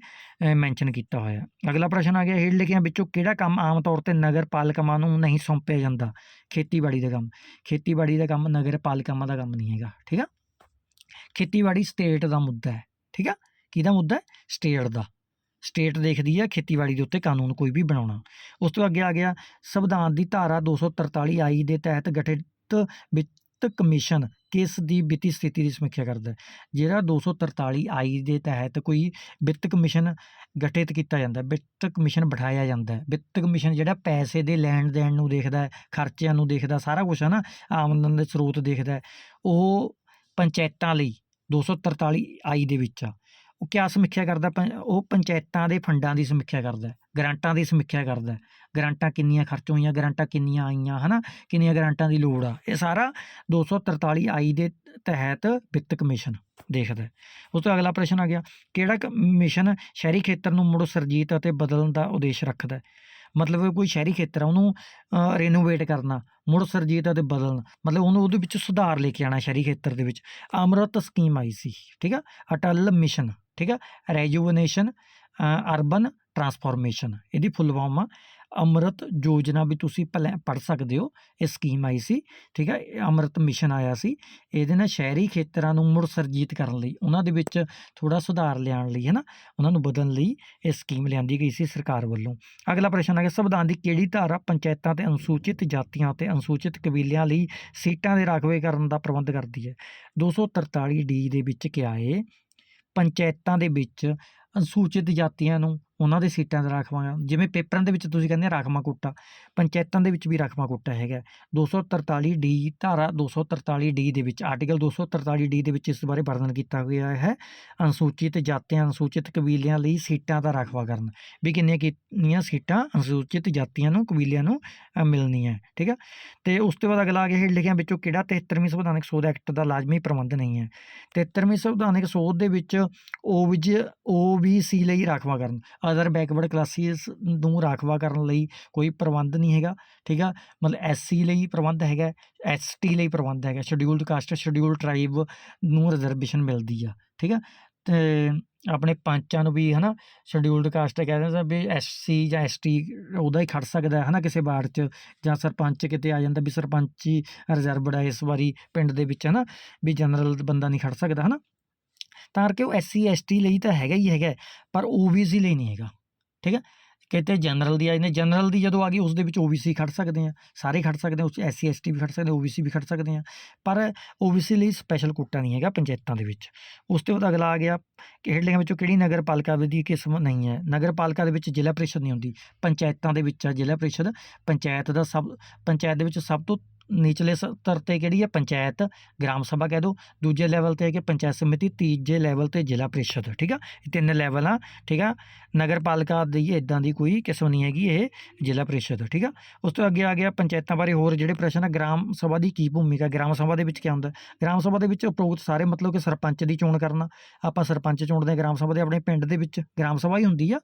ਮੈਂਸ਼ਨ ਕੀਤਾ ਹੋਇਆ। ਅਗਲਾ ਪ੍ਰਸ਼ਨ ਆ ਗਿਆ, ਹੇਠ ਲਿਖਿਆਂ ਵਿੱਚੋਂ ਕਿਹੜਾ ਕੰਮ ਆਮ ਤੌਰ ਤੇ ਨਗਰ ਪਾਲਿਕਾਵਾਂ ਨੂੰ ਨਹੀਂ ਸੌਂਪਿਆ ਜਾਂਦਾ? ਖੇਤੀਬਾੜੀ ਦਾ ਕੰਮ। ਖੇਤੀਬਾੜੀ ਦਾ ਕੰਮ ਨਗਰ ਪਾਲਿਕਾਵਾਂ ਦਾ ਕੰਮ ਨਹੀਂ ਹੈਗਾ, ਠੀਕ ਆ? ਖੇਤੀਬਾੜੀ ਸਟੇਟ ਦਾ ਮੁੱਦਾ ਹੈ, ਠੀਕ ਆ? ਕਿਹਦਾ ਮੁੱਦਾ ਹੈ? ਸਟੇਟ ਦਾ। ਸਟੇਟ ਦੇਖਦੀ ਆ ਖੇਤੀਬਾੜੀ ਦੇ ਉੱਤੇ ਕਾਨੂੰਨ ਕੋਈ ਵੀ ਬਣਾਉਣਾ। ਉਸ ਤੋਂ ਅੱਗੇ ਆ ਗਿਆ ਸੰਵਿਧਾਨ ਦੀ ਧਾਰਾ 243 ਆਈ ਦੇ ਤਹਿਤ ਗਠਿਤ ਵਿੱਤ ਕਮਿਸ਼ਨ ਕਿਸ ਦੀ ਵਿੱਤੀ ਸਥਿਤੀ ਦੀ ਸਮੀਖਿਆ ਕਰਦਾ ਹੈ? ਜਿਹੜਾ 243 ਆਈ ਦੇ ਤਹਿਤ ਕੋਈ ਵਿੱਤ ਕਮਿਸ਼ਨ ਗਠਿਤ ਕੀਤਾ ਜਾਂਦਾ ਹੈ, ਵਿੱਤ ਕਮਿਸ਼ਨ ਬਿਠਾਇਆ ਜਾਂਦਾ ਹੈ। ਵਿੱਤ ਕਮਿਸ਼ਨ ਜਿਹੜਾ ਪੈਸੇ ਦੇ ਲੈਣ ਦੇਣ ਨੂੰ ਦੇਖਦਾ ਹੈ ਖਰਚਿਆਂ ਨੂੰ ਦੇਖਦਾ ਸਾਰਾ ਕੁਝ ਹੈ ਨਾ ਆਮਦਨ ਦੇ ਸਰੋਤ ਦੇਖਦਾ ਉਹ ਪੰਚਾਇਤਾਂ ਲਈ 243 ਆਈ ਦੇ ਵਿੱਚ ਆ। ਉਹ ਕਿਆ ਸਮੀਖਿਆ ਕਰਦਾ ਪੰ- ਉਹ ਪੰਚਾਇਤਾਂ ਦੇ ਫੰਡਾਂ ਦੀ ਸਮੀਖਿਆ ਕਰਦਾ ਹੈ, ਗ੍ਰਾਂਟਾਂ ਦੀ ਸਮੀਖਿਆ ਕਰਦਾ। ਹੈ। ਗ੍ਰਾਂਟਾਂ ਕਿੰਨੀਆਂ ਖਰਚ ਹੋਈਆਂ ਗ੍ਰਾਂਟਾਂ ਕਿੰਨੀਆਂ ਆਈਆਂ ਹਨਾ? ਕਿੰਨੀਆਂ ਗ੍ਰਾਂਟਾਂ ਦੀ ਲੋੜ ਆ? ਇਹ ਸਾਰਾ 243 ਆਈ ਦੇ ਤਹਿਤ ਵਿੱਤ ਕਮਿਸ਼ਨ ਦੇਖਦਾ। ਉਸ ਤੋਂ ਅਗਲਾ ਪ੍ਰਸ਼ਨ ਆ ਗਿਆ ਕਿਹੜਾ ਮਿਸ਼ਨ ਸ਼ਹਿਰੀ ਖੇਤਰ ਨੂੰ ਮੁੜ ਸਰਜੀਤ ਅਤੇ ਬਦਲਣ ਦਾ ਉਦੇਸ਼ ਰੱਖਦਾ? ਮਤਲਬ ਕੋਈ ਸ਼ਹਿਰੀ ਖੇਤਰ ਆ ਉਹਨੂੰ ਰੈਨੋਵੇਟ ਕਰਨਾ ਮੁੜ ਸਰਜੀਤ ਅਤੇ ਬਦਲਣ ਮਤਲਬ ਉਹਨੂੰ ਉਹਦੇ ਵਿੱਚ ਸੁਧਾਰ ਲੈ ਕੇ ਆਉਣਾ ਸ਼ਹਿਰੀ ਖੇਤਰ ਦੇ ਵਿੱਚ। ਅੰਮ੍ਰਿਤ ਸਕੀਮ ਆਈ ਸੀ ਠੀਕ ਆ? ਅਟਲ ਮਿਸ਼ਨ। ਠੀਕ ਆ ਰੈਜੂਵਨੇਸ਼ਨ ਅਰਬਨ ਟਰਾਂਸਫਾਰਮੇਸ਼ਨ ਇਹਦੀ ਫੁੱਲ ਫਾਰਮ ਆ ਅੰਮ੍ਰਿਤ ਯੋਜਨਾ ਵੀ ਤੁਸੀਂ ਪੜ੍ਹ ਸਕਦੇ ਹੋ ਇਹ ਸਕੀਮ ਆਈ ਸੀ ਠੀਕ ਹੈ ਅੰਮ੍ਰਿਤ ਮਿਸ਼ਨ ਆਇਆ ਸੀ ਇਹਦੇ ਨਾਲ ਸ਼ਹਿਰੀ ਖੇਤਰਾਂ ਨੂੰ ਮੁੜ ਸਰਜੀਤ ਕਰਨ ਲਈ ਉਹਨਾਂ ਦੇ ਵਿੱਚ ਥੋੜਾ ਸੁਧਾਰ ਲਿਆਉਣ ਲਈ ਹੈ ਨਾ ਉਹਨਾਂ ਨੂੰ ਬਦਲਣ ਲਈ ਇਹ ਸਕੀਮ ਲਿਆਂਦੀ ਗਈ ਸੀ ਸਰਕਾਰ ਵੱਲੋਂ ਅਗਲਾ ਪ੍ਰਸ਼ਨ ਆ ਗਿਆ ਸੰਵਿਧਾਨ ਦੀ ਕਿਹੜੀ ਧਾਰਾ ਪੰਚਾਇਤਾਂ ਤੇ ਅਨੁਸੂਚਿਤ ਜਾਤੀਆਂ ਅਤੇ ਅਨੁਸੂਚਿਤ ਕਬੀਲਿਆਂ ਲਈ ਸੀਟਾਂ ਦੇ ਰਾਖਵੇ ਕਰਨ ਦਾ ਪ੍ਰਬੰਧ ਕਰਦੀ ਹੈ 243 ਡੀ ਦੇ ਵਿੱਚ ਕਿਹਾ ਹੈ ਪੰਚਾਇਤਾਂ ਦੇ ਵਿੱਚ ਅਨੁਸੂਚਿਤ ਜਾਤੀਆਂ ਨੂੰ ਉਹਨਾਂ ਦੇ ਸੀਟਾਂ ਦਾ ਰਾਖਵਾਂ ਜਿਵੇਂ ਪੇਪਰਾਂ ਦੇ ਵਿੱਚ ਤੁਸੀਂ ਕਹਿੰਦੇ ਰਾਖਵਾਂ ਕੋਟਾ ਪੰਚਾਇਤਾਂ ਦੇ ਵਿੱਚ ਵੀ ਰਾਖਵਾਂ ਕੋਟਾ ਹੈਗਾ। 243 ਡੀ ਧਾਰਾ 243 ਡੀ ਦੇ ਵਿੱਚ ਆਰਟੀਕਲ 243 ਡੀ ਦੇ ਵਿੱਚ ਇਸ ਬਾਰੇ ਵਰਣਨ ਕੀਤਾ ਗਿਆ ਹੈ। ਅਨੁਸੂਚਿਤ ਜਾਤੀਆਂ ਅਨੁਸੂਚਿਤ ਕਬੀਲਿਆਂ ਲਈ ਸੀਟਾਂ ਦਾ ਰਾਖਵਾ ਕਰਨ। ਵੀ ਕਿੰਨੀਆਂ ਕਿੰਨੀਆਂ ਸੀਟਾਂ ਅਨੁਸੂਚਿਤ ਜਾਤੀਆਂ ਨੂੰ ਕਬੀਲਿਆਂ ਨੂੰ ਅ, ਮਿਲਣੀਆਂ ਠੀਕ ਹੈ ਤੇ ਉਸ ਤੋਂ ਬਾਅਦ ਅਗਲਾ ਆ ਗਿਆ ਹੇਠ ਲਿਖਿਆਂ ਵਿੱਚੋਂ ਕਿਹੜਾ 73ਵੀਂ ਸੰਵਿਧਾਨਕ ਸੋਧ ਐਕਟ ਦਾ ਲਾਜ਼ਮੀ ਪ੍ਰਬੰਧ ਨਹੀਂ ਹੈ। 73ਵੀਂ ਸੰਵਿਧਾਨਕ ਸੋਧ ਦੇ ਵਿੱਚ ਓਬਜ ਓਬੀਸੀ ਲਈ ਰਾਖਵਾ ਕਰਨ। ਅਦਰ ਬੈਕਵਰਡ ਕਲਾਸਿਸ ਨੂੰ ਰਾਖਵਾ ਕਰਨ ਲਈ ਕੋਈ ਪ੍ਰਬੰਧ ਨਹੀਂ ਹੈਗਾ, ਠੀਕ ਆ? ਮਤਲਬ ਐਸਸੀ ਲਈ ਪ੍ਰਬੰਧ ਹੈਗਾ ਐਸਟੀ ਲਈ ਪ੍ਰਬੰਧ ਹੈਗਾ ਸ਼ਡਿਊਲਡ ਕਾਸਟ ਸ਼ਡਿਊਲਡ ਟ੍ਰਾਈਬ ਨੂੰ ਰਿਜ਼ਰਵੇਸ਼ਨ ਮਿਲਦੀ ਆ, ਠੀਕ ਆ? ਤੇ ਆਪਣੇ ਪੰਚਾਂ ਨੂੰ ਵੀ ਹਨਾ ਸ਼ਡਿਊਲਡ ਕਾਸਟ ਕਹਿ ਦਿੰਦੇ ਵੀ ਐਸਸੀ ਜਾਂ ਐਸਟੀ ਉਹਦਾ ਹੀ ਖੜ ਸਕਦਾ ਹੈ ਹਨਾ ਕਿਸੇ ਵਾਰਡ 'ਚ, ਜਾਂ ਸਰਪੰਚ ਕਿਤੇ ਆ ਜਾਂਦਾ ਵੀ ਸਰਪੰਚ ਹੀ ਰਿਜ਼ਰਵਡ ਆ ਇਸ ਵਾਰੀ ਪਿੰਡ ਦੇ ਵਿੱਚ ਹਨਾ, ਵੀ ਜਨਰਲ ਬੰਦਾ ਨਹੀਂ ਖੜ ਸਕਦਾ ਹਨਾ? ਤਾਂ ਕਰਕੇ ਉਹ ਐਸਸੀ ਐਸਟੀ ਲਈ ਤਾਂ ਹੈਗਾ ਹੀ ਹੈਗਾ, ਪਰ ਓਬੀਸੀ ਲਈ ਨਹੀਂ ਹੈਗਾ, ਠੀਕ ਹੈ? ਕਿਤੇ ਜਨਰਲ ਦੀ ਆ ਜਾਂਦੇ ਜਨਰਲ ਦੀ ਜਦੋਂ ਆ ਗਈ ਉਸ ਦੇ ਵਿੱਚ ਓਬੀਸੀ ਖੜ ਸਕਦੇ ਆ, ਸਾਰੇ ਖੜ ਸਕਦੇ ਆ, ਉਸ ਐਸਸੀ ਐਸਟੀ ਵੀ ਖੜ ਸਕਦੇ ਓਬੀਸੀ ਵੀ ਖੜ ਸਕਦੇ ਆ, ਪਰ ਓਬੀਸੀ ਲਈ ਸਪੈਸ਼ਲ ਕੋਟਾ ਨਹੀਂ ਹੈਗਾ ਪੰਚਾਇਤਾਂ ਦੇ ਵਿੱਚ। ਉਸ ਤੋਂ ਬਾਅਦ ਅਗਲਾ ਆ ਗਿਆ ਕਿ ਹੇਠਲਿਆਂ ਵਿੱਚੋਂ ਕਿਹੜੀ ਨਗਰ ਪਾਲਿਕਾ ਦੀ ਕਿਸਮ ਨਹੀਂ ਹੈ? ਨਗਰ ਪਾਲਿਕਾ ਦੇ ਵਿੱਚ ਜ਼ਿਲ੍ਹਾ ਪ੍ਰੀਸ਼ਦ ਨਹੀਂ ਹੁੰਦੀ, ਪੰਚਾਇਤਾਂ ਦੇ ਵਿੱਚ ਆ ਜ਼ਿਲ੍ਹਾ ਪ੍ਰੀਸ਼ਦ, ਪੰਚਾਇਤ ਦਾ ਸਭ, ਪੰਚਾਇਤ ਦੇ ਵਿੱਚ ਸਭ ਤੋਂ ਨਿਚਲੇ ਸਤਰ ਤੇ ਕਿਹੜੀ ਹੈ? ਪੰਚਾਇਤ, ਗ੍ਰਾਮ ਸਭਾ ਕਹਿ ਦੋ। ਦੂਜੇ ਲੈਵਲ ਤੇ ਹੈ ਕਿ ਪੰਚਾਇਤ ਸਮਿਤੀ, ਤੀਜੇ ਲੈਵਲ ਤੇ ਜ਼ਿਲ੍ਹਾ ਪ੍ਰੀਸ਼ਦ, ਠੀਕ ਆ? ਇਹ ਤਿੰਨ ਲੈਵਲ ਆ, ਠੀਕ ਆ? ਨਗਰ ਪਾਲਿਕਾ ਦੀ ਇਦਾਂ ਦੀ ਕੋਈ ਕਿਸਮ ਨਹੀਂ ਹੈਗੀ ਇਹ ਜ਼ਿਲ੍ਹਾ ਪ੍ਰੀਸ਼ਦ, ਠੀਕ ਆ? ਉਸ ਤੋਂ ਅੱਗੇ ਆ ਗਿਆ ਪੰਚਾਇਤਾਂ ਬਾਰੇ ਹੋਰ ਜਿਹੜੇ ਪ੍ਰਸ਼ਨ ਆ, ਗ੍ਰਾਮ ਸਭਾ ਦੀ ਕੀ ਭੂਮਿਕਾ, ਗ੍ਰਾਮ ਸਭਾ ਦੇ ਵਿੱਚ ਕੀ ਹੁੰਦਾ? ਗ੍ਰਾਮ ਸਭਾ ਦੇ ਵਿੱਚ ਉਪਰੋਕਤ ਸਾਰੇ ਮਤਲਬ ਕਿ ਸਰਪੰਚ ਦੀ ਚੋਣ ਕਰਨਾ। ਆਪਾਂ ਸਰਪੰਚ ਚੁਣਦੇ ਹਾਂ ਗ੍ਰਾਮ ਸਭਾ ਦੇ ਆਪਣੇ ਪਿੰਡ ਦੇ ਵਿੱਚ, ਗ੍ਰਾਮ ਸਭਾ ਹੀ ਹੁੰਦੀ ਆ।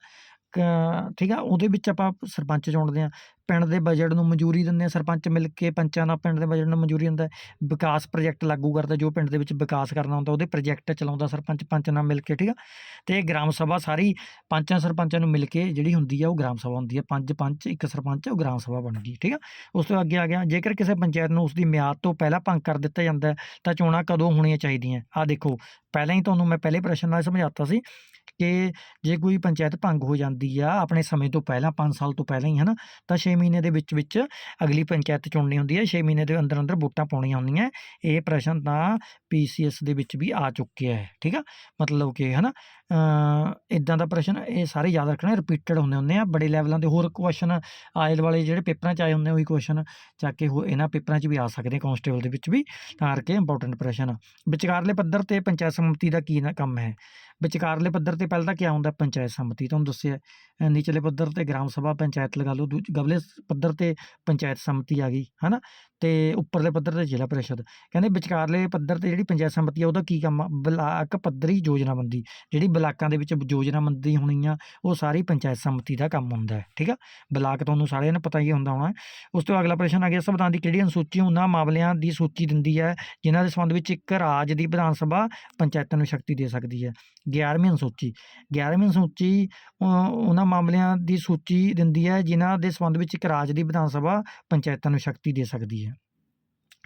ਠੀਕ ਆ, ਉਹਦੇ ਵਿੱਚ ਆਪਾਂ ਸਰਪੰਚ ਚੁਣਦੇ ਹਾਂ। ਪਿੰਡ ਦੇ ਬਜਟ ਨੂੰ ਮਨਜ਼ੂਰੀ ਦਿੰਦੇ ਆ ਸਰਪੰਚ ਮਿਲ ਕੇ, ਪੰਚਾਂ ਨਾਲ ਪਿੰਡ ਦੇ ਬਜਟ ਨੂੰ ਮਨਜ਼ੂਰੀ ਦਿੰਦਾ ਵਿਕਾਸ ਪ੍ਰੋਜੈਕਟ ਲਾਗੂ ਕਰਦਾ, ਜੋ ਪਿੰਡ ਦੇ ਵਿੱਚ ਵਿਕਾਸ ਕਰਨਾ ਹੁੰਦਾ, ਉਹਦੇ ਪ੍ਰੋਜੈਕਟ ਚਲਾਉਂਦਾ ਸਰਪੰਚ, ਪੰਚ ਨਾਲ ਮਿਲ ਕੇ, ਠੀਕ ਆ। ਤੇ ਗ੍ਰਾਮ ਸਭਾ ਸਾਰੀ ਪੰਚਾਂ ਸਰਪੰਚਾਂ ਨੂੰ ਮਿਲ ਕੇ ਜਿਹੜੀ ਹੁੰਦੀ ਆ, ਉਹ ਗ੍ਰਾਮ ਸਭਾ ਹੁੰਦੀ ਆ। ਪੰਜ ਪੰਚ, ਇੱਕ ਸਰਪੰਚ, ਉਹ ਗ੍ਰਾਮ ਸਭਾ ਬਣਦੀ ਠੀਕ ਆ। ਉਸ ਤੋਂ ਅੱਗੇ ਆ ਗਿਆ, ਜੇਕਰ ਕਿਸੇ ਪੰਚਾਇਤ ਨੂੰ ਉਸ ਦੀ ਮਿਆਦ ਤੋਂ ਪਹਿਲਾਂ ਭੰਗ ਕਰ ਦਿੱਤਾ ਜਾਂਦਾ ਤਾਂ ਚੋਣਾਂ ਕਦੋਂ ਹੋਣੀਆਂ ਚਾਹੀਦੀਆਂ? ਆ ਦੇਖੋ, ਪਹਿਲਾਂ ਹੀ ਤੁਹਾਨੂੰ ਮੈਂ ਪਹਿਲੇ ਪ੍ਰਸ਼ਨ ਨਾਲ ਸਮਝਾਤਾ ਸੀ ਕਿ ਜੇ ਕੋਈ ਪੰਚਾਇਤ ਭੰਗ ਹੋ ਜਾਂਦੀ ਆ ਆਪਣੇ ਸਮੇਂ ਤੋਂ ਪਹਿਲਾਂ 5 ਸਾਲ ਤੋਂ ਪਹਿਲਾਂ ਹੀ ਹੈ ਨਾ ਤਾਂ 6 ਮਹੀਨੇ ਦੇ ਵਿੱਚ ਵਿੱਚ ਅਗਲੀ ਪੰਚਾਇਤ ਚੁਣਨੀ ਹੁੰਦੀ ਹੈ 6 ਮਹੀਨੇ ਦੇ ਅੰਦਰ ਅੰਦਰ ਵੋਟਾਂ ਪਾਉਣੀਆਂ ਹੁੰਦੀਆਂ। ਇਹ ਪ੍ਰਸ਼ਨ ਤਾਂ ਪੀਸੀਐਸ ਦੇ ਵਿੱਚ ਵੀ ਆ ਚੁੱਕਿਆ ਹੈ ਠੀਕ ਆ? ਮਤਲਬ ਕਿ ਹੈ ਨਾ ਇਦਾਂ ਦਾ ਪ੍ਰਸ਼ਨ ਇਹ ਸਾਰੇ ਯਾਦ ਰੱਖਣਾ ਰਿਪੀਟਡ ਹੁੰਦੇ ਹੁੰਦੇ ਆ ਬੜੇ ਲੈਵਲਾਂ ਦੇ ਹੋਰ ਕੁਐਸਚਨ ਆਇਲ ਵਾਲੇ ਜਿਹੜੇ ਪੇਪਰਾਂ 'ਚ ਆਏ ਹੁੰਦੇ ਆ, ਉਹੀ ਕੁਐਸਚਨ ਚੱਕ ਕੇ ਹੋ ਇਹਨਾਂ ਪੇਪਰਾਂ 'ਚ ਵੀ ਆ ਸਕਦੇ ਕਾਂਸਟੇਬਲ ਦੇ ਵਿੱਚ ਵੀ ਤਾਂ ਕਰਕੇ ਇੰਪੋਰਟੈਂਟ ਪ੍ਰਸ਼ਨ। ਵਿਚਕਾਰਲੇ ਪੱਧਰ ਤੇ ਪੰਚਾਇਤ ਸਮਿਤੀ ਦਾ ਕੀ ਕੰਮ ਹੈ? ਵਿਚਕਾਰਲੇ ਪੱਧਰ ਤੇ ਪਹਿਲਾਂ ਤਾਂ ਕੀ ਹੁੰਦਾ ਪੰਚਾਇਤ ਸਮਿਤੀ ਤੁਹਾਨੂੰ ਦੱਸਿਆ ਅ, ਨਿਚਲੇ ਪੱਧਰ ਤੇ ਗ੍ਰਾਮ ਸਭਾ ਪੰਚਾਇਤ ਲਗਾ ਲਓ ਦੂਜ ਗਵਲੇ ਪੱਧਰ ਤੇ ਪੰਚਾਇਤ ਸਮਿਤੀ ਆ ਗਈ ਹੈ ਨਾ ਤੇ ਉੱਪਰਲੇ ਪੱਧਰ ਤੇ ਜ਼ਿਲ੍ਹਾ ਪ੍ਰੀਸ਼ਦ। ਕਹਿੰਦੇ ਵਿਚਕਾਰਲੇ ਪੱਧਰ ਤੇ ਜਿਹੜੀ ਪੰਚਾਇਤ ਸੰਮਤੀ ਆ ਉਹਦਾ ਕੀ ਕੰਮ ਆ? ਬਲਾਕ ਪੱਧਰੀ ਯੋਜਨਾਬੰਦੀ ਜਿਹੜੀ ਬਲਾਕਾਂ ਦੇ ਵਿੱਚ ਯੋਜਨਾਬੰਦੀ ਹੋਣੀ ਆ ਉਹ ਸਾਰੀ ਪੰਚਾਇਤ ਸੰਮਤੀ ਦਾ ਕੰਮ ਹੁੰਦਾ ਹੈ ਠੀਕ ਆ? ਬਲਾਕ ਤੁਹਾਨੂੰ ਸਾਰਿਆਂ ਨੂੰ ਪਤਾ ਹੀ ਹੁੰਦਾ ਹੋਣਾ ਉਸ ਤੋਂ ਅਗਲਾ ਪ੍ਰਸ਼ਨ ਆ ਗਿਆ ਸੰਵਿਧਾਨ ਦੀ ਕਿਹੜੀ ਅਨੁਸੂਚੀ ਉਹਨਾਂ ਮਾਮਲਿਆਂ ਦੀ ਸੂਚੀ ਦਿੰਦੀ ਹੈ ਜਿਨ੍ਹਾਂ ਦੇ ਸੰਬੰਧ ਵਿੱਚ ਇੱਕ ਰਾਜ ਦੀ ਵਿਧਾਨ ਸਭਾ ਪੰਚਾਇਤਾਂ ਨੂੰ ਸ਼ਕਤੀ ਦੇ ਸਕਦੀ ਹੈ। 11ਵੀਂ ਅਨੁਸੂਚੀ 11ਵੀਂ ਅਨੁਸੂਚੀ ਅ, ਉਹਨਾਂ ਮਾਮਲਿਆਂ ਦੀ ਸੂਚੀ ਦਿੰਦੀ ਹੈ ਜਿਨ੍ਹਾਂ ਦੇ ਸੰਬੰਧ ਵਿੱਚ ਇੱਕ ਰਾਜ ਦੀ ਵਿਧਾਨ ਸਭਾ ਪੰਚਾਇਤਾਂ ਨੂੰ ਸ਼ਕਤੀ ਦੇ ਸਕਦੀ ਹੈ।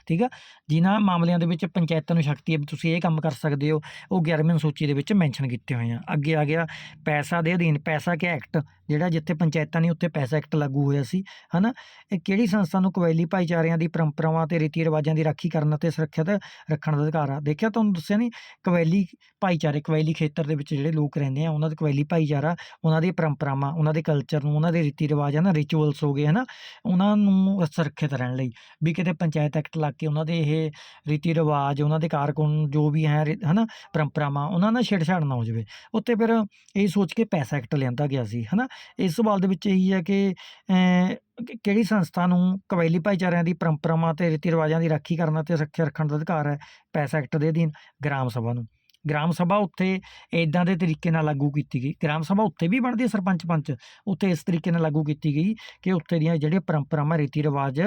ਠੀਕ ਆ? ਜਿਨ੍ਹਾਂ ਮਾਮਲਿਆਂ ਦੇ ਵਿੱਚ ਪੰਚਾਇਤਾਂ ਨੂੰ ਸ਼ਕਤੀ ਹੈ ਵੀ ਤੁਸੀਂ ਇਹ ਕੰਮ ਕਰ ਸਕਦੇ ਹੋ, ਉਹ 11ਵੀਂ ਅਨੁਸੂਚੀ ਦੇ ਵਿੱਚ ਮੈਂਸ਼ਨ ਕੀਤੇ ਹੋਏ ਆ। ਅੱਗੇ ਆ ਗਿਆ, ਪੈਸਾ ਦੇ ਅਧੀਨ, ਪੈਸਾ ਕੇ ਐਕਟ ਜਿਹੜਾ ਜਿੱਥੇ ਪੰਚਾਇਤਾਂ ਨੇ ਉੱਥੇ ਪੈਸਾ ਐਕਟ ਲਾਗੂ ਹੋਇਆ ਸੀ, ਹਨਾ? ਇਹ ਕਿਹੜੀ ਸੰਸਥਾ ਨੂੰ ਕਬੀਲੀ ਭਾਈਚਾਰਿਆਂ ਦੀ ਪਰੰਪਰਾਵਾਂ ਤੇ ਰੀਤੀ ਰਿਵਾਜਾਂ ਦੀ ਰਾਖੀ ਕਰਨ ਅਤੇ ਸੁਰੱਖਿਅਤ ਰੱਖਣ ਦਾ ਅਧਿਕਾਰ ਆ? ਦੇਖਿਆ ਤੁਹਾਨੂੰ ਦੱਸਿਆ ਨਹੀਂ ਕਬੀਲੀ ਭਾਈਚਾਰੇ ਕਬੀਲੀ ਖੇਤਰ ਦੇ ਵਿੱਚ ਜਿਹੜੇ ਲੋਕ ਰਹਿੰਦੇ ਆ, ਉਹਨਾਂ ਦਾ ਕਬੀਲੀ ਭਾਈਚਾਰਾ, ਉਹਨਾਂ ਦੀ ਪਰੰਪਰਾਵਾਂ, ਉਹਨਾਂ ਦੇ ਕਲਚਰ ਨੂੰ, ਉਹਨਾਂ ਦੇ ਰੀਤੀ ਰਿਵਾਜ ਹਨ ਰਿਚੁਅਲਸ ਹੋ ਗਏ, ਹਨਾ? ਉਹਨਾਂ ਨੂੰ ਸੁਰੱਖਿਅਤ ਰਹਿਣ ਲਈ, ਵੀ ਕਿਤੇ ਪੰਚਾਇਤ ਐਕਟ ਲਾ ਕੇ ਉਹਨਾਂ ਦੇ ਇਹ ਰੀਤੀ ਰਿਵਾਜ, ਉਹਨਾਂ ਦੇ ਕਾਰਕੁਨ, ਜੋ ਵੀ ਹੈ, ਰੀ- ਹਨਾ, ਪਰੰਪਰਾਵਾਂ, ਉਹਨਾਂ ਨਾਲ ਛੇੜਛਾੜ ਨਾ ਹੋ ਜਾਵੇ। ਉੱਤੇ ਫਿਰ ਇਹ ਸੋਚ ਕੇ ਪੈਸਾ ਐਕਟ ਲਿਆਂਦਾ ਗਿਆ ਸੀ, ਹਨਾ? ਇਸ ਸਵਾਲ ਦੇ ਵਿੱਚ ਇਹੀ ਹੈ ਕਿ ਕਿਹੜੀ ਸੰਸਥਾ ਨੂੰ ਕਬਾਇਲੀ ਭਾਈਚਾਰਿਆਂ ਦੀ ਪਰੰਪਰਾਵਾਂ ਅਤੇ ਰੀਤੀ ਰਿਵਾਜਾਂ ਦੀ ਰਾਖੀ ਕਰਨ ਅਤੇ ਸੁਰੱਖਿਆ ਰੱਖਣ ਦਾ ਅਧਿਕਾਰ ਹੈ, ਪੈਸਾ ਐਕਟ ਦੇ ਅਧੀਨ ਗ੍ਰਾਮ ਸਭਾ ਨੂੰ। ਗ੍ਰਾਮ ਸਭਾ ਉੱਥੇ ਇਦਾਂ ਦੇ ਤਰੀਕੇ ਨਾਲ ਲਾਗੂ ਕੀਤੀ ਗਈ। ਗ੍ਰਾਮ ਸਭਾ ਉੱਥੇ ਵੀ ਬਣਦੀ ਹੈ ਸਰਪੰਚ ਪੰਚ, ਉੱਥੇ ਇਸ ਤਰੀਕੇ ਨਾਲ ਲਾਗੂ ਕੀਤੀ ਗਈ ਕਿ ਉੱਥੇ ਦੀਆਂ ਜਿਹੜੀਆਂ ਪਰੰਪਰਾਵਾਂ, ਰੀਤੀ ਰਿਵਾਜ,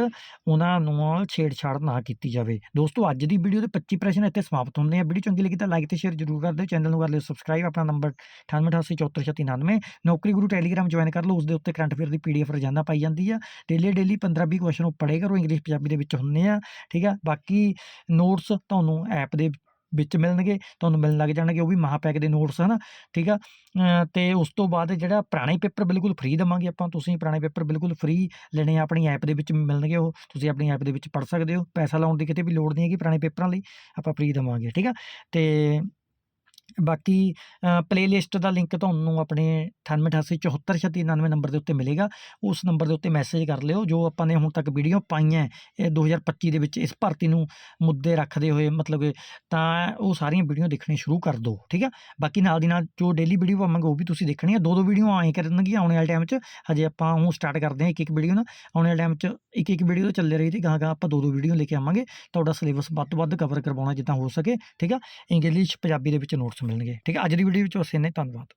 ਉਹਨਾਂ ਨੂੰ ਛੇੜਛਾੜ ਨਾ ਕੀਤੀ ਜਾਵੇ। ਦੋਸਤੋ, ਅੱਜ ਦੀ ਵੀਡੀਓ ਦੇ 25 ਪ੍ਰਸ਼ਨ ਇੱਥੇ ਸਮਾਪਤ ਹੁੰਦੇ ਆ। ਵੀਡੀਓ ਚੰਗੀ ਲੱਗੀ ਤਾਂ ਲਾਈਕ ਤੇ ਸ਼ੇਅਰ ਜ਼ਰੂਰ ਕਰ ਦਿਓ। ਚੈਨਲ ਨੂੰ ਕਰ ਲਿਓ ਸਬਸਕ੍ਰਾਈਬ ਆਪਣਾ ਨੰਬਰ 9888743699 ਨੌਕਰੀ ਗੁਰੂ ਟੈਲੀਗ੍ਰਾਮ ਜੁਆਇਨ ਕਰ ਲਓ। ਉਸ ਦੇ ਉੱਤੇ ਕਰੰਟ ਅਫੇਅਰ ਦੀ ਪੀਡੀਐਫ ਰੋਜ਼ਾਨਾ ਪਾਈ ਜਾਂਦੀ ਆ। ਡੇਲੀ ਡੇਲੀ 15 20 ਕੁਐਸਚਨ ਉਹ ਪੜ੍ਹੇ ਕਰੋ। ਇੰਗਲਿਸ਼ ਪੰਜਾਬੀ ਦੇ ਵਿੱਚ ਹੁੰਦੇ ਆ। ਠੀਕ ਆ? ਬਾਕੀ ਨੋਟਸ ਤੁਹਾਨੂੰ ਐਪ ਦੇ ਵਿੱਚ ਮਿਲਣਗੇ ਤੁਹਾਨੂੰ ਮਿਲਣ ਲੱਗ ਜਾਣਗੇ ਉਹ ਵੀ ਮਹਾਪੈਕ ਦੇ ਨੋਟਸ ਹਨ? ਠੀਕ ਆ? ਅ, ਤੇ ਉਸ ਤੋਂ ਬਾਅਦ ਜਿਹੜਾ ਪੁਰਾਣੇ ਪੇਪਰ ਬਿਲਕੁਲ ਫ੍ਰੀ ਦੇਵਾਂਗੇ ਆਪਾਂ ਤੁਸੀਂ ਪੁਰਾਣੇ ਪੇਪਰ ਬਿਲਕੁਲ ਫ੍ਰੀ ਲੈਣੇ ਆਪਣੀ ਐਪ ਦੇ ਵਿੱਚ ਮਿਲਣਗੇ ਉਹ ਤੁਸੀਂ ਆਪਣੀ ਐਪ ਦੇ ਵਿੱਚ ਪੜ੍ਹ ਸਕਦੇ ਹੋ। ਪੈਸਾ ਲਾਉਣ ਦੀ ਕਿਤੇ ਵੀ ਲੋੜ ਨਹੀਂ ਹੈਗੀ ਪੁਰਾਣੇ ਪੇਪਰਾਂ ਲਈ ਆਪਾਂ ਫ੍ਰੀ ਦੇਵਾਂਗੇ ਠੀਕ ਆ? ਤੇ ਬਾਕੀ ਪਲੇਲਿਸਟ ਦਾ ਲਿੰਕ ਤੁਹਾਨੂੰ ਆਪਣੇ 9888743699 ਨੰਬਰ ਦੇ ਉੱਤੇ ਮਿਲੇਗਾ। ਉਸ ਨੰਬਰ ਦੇ ਉੱਤੇ ਮੈਸੇਜ ਕਰ ਲਿਓ ਜੋ ਆਪਾਂ ਨੇ ਹੁਣ ਤੱਕ ਵੀਡੀਓ ਪਾਈਆਂ ਹੈ, ਇਹ 2025 ਦੇ ਵਿੱਚ ਇਸ ਭਰਤੀ ਨੂੰ ਮੁੱਦੇ ਰੱਖਦੇ ਹੋਏ ਮਤਲਬ ਕਿ ਤਾਂ ਉਹ ਸਾਰੀਆਂ ਵੀਡੀਓ ਦੇਖਣੀਆਂ ਸ਼ੁਰੂ ਕਰ ਦਿਓ ਠੀਕ ਆ? ਬਾਕੀ ਨਾਲ ਦੀ ਨਾਲ ਜੋ ਡੇਲੀ ਵੀਡੀਓ ਪਾਵਾਂਗੇ ਉਹ ਵੀ ਤੁਸੀਂ ਦੇਖਣੀ ਆ। ਦੋ ਦੋ ਵੀਡੀਓ ਆਏ ਕਰਨਗੀਆਂ ਆਉਣ ਵਾਲੇ ਟਾਈਮ 'ਚ। ਹਜੇ ਆਪਾਂ ਹੁਣ ਸਟਾਰਟ ਕਰਦੇ ਹਾਂ ਇੱਕ ਇੱਕ ਵੀਡੀਓ ਨਾ ਆਉਣ ਵਾਲੇ ਟਾਈਮ 'ਚ ਇੱਕ ਇੱਕ ਵੀਡੀਓ ਚੱਲੇ ਰਹੀ ਤੇ ਗਾਂ ਗਾਂ ਆਪਾਂ ਦੋ ਦੋ ਵੀਡੀਓ ਲੈ ਕੇ ਆਵਾਂਗੇ। ਤੁਹਾਡਾ ਸਿਲੇਬਸ ਵੱਧ ਤੋਂ ਵੱਧ ਕਵਰ ਕਰਵਾਉਣਾ ਜਿੱਦਾਂ ਹੋ ਸਕੇ ਠੀਕ ਆ? ਇੰਗਲਿਸ਼ ਪੰਜਾਬੀ ਦੇ ਵਿੱਚ ਨੋਟਸ ਮਿਲਣਗੇ। ਠੀਕ ਹੈ ਅੱਜ ਦੀ ਵੀਡੀਓ ਵਿੱਚ ਉਸੇ ਨੇ ਧੰਨਵਾਦ।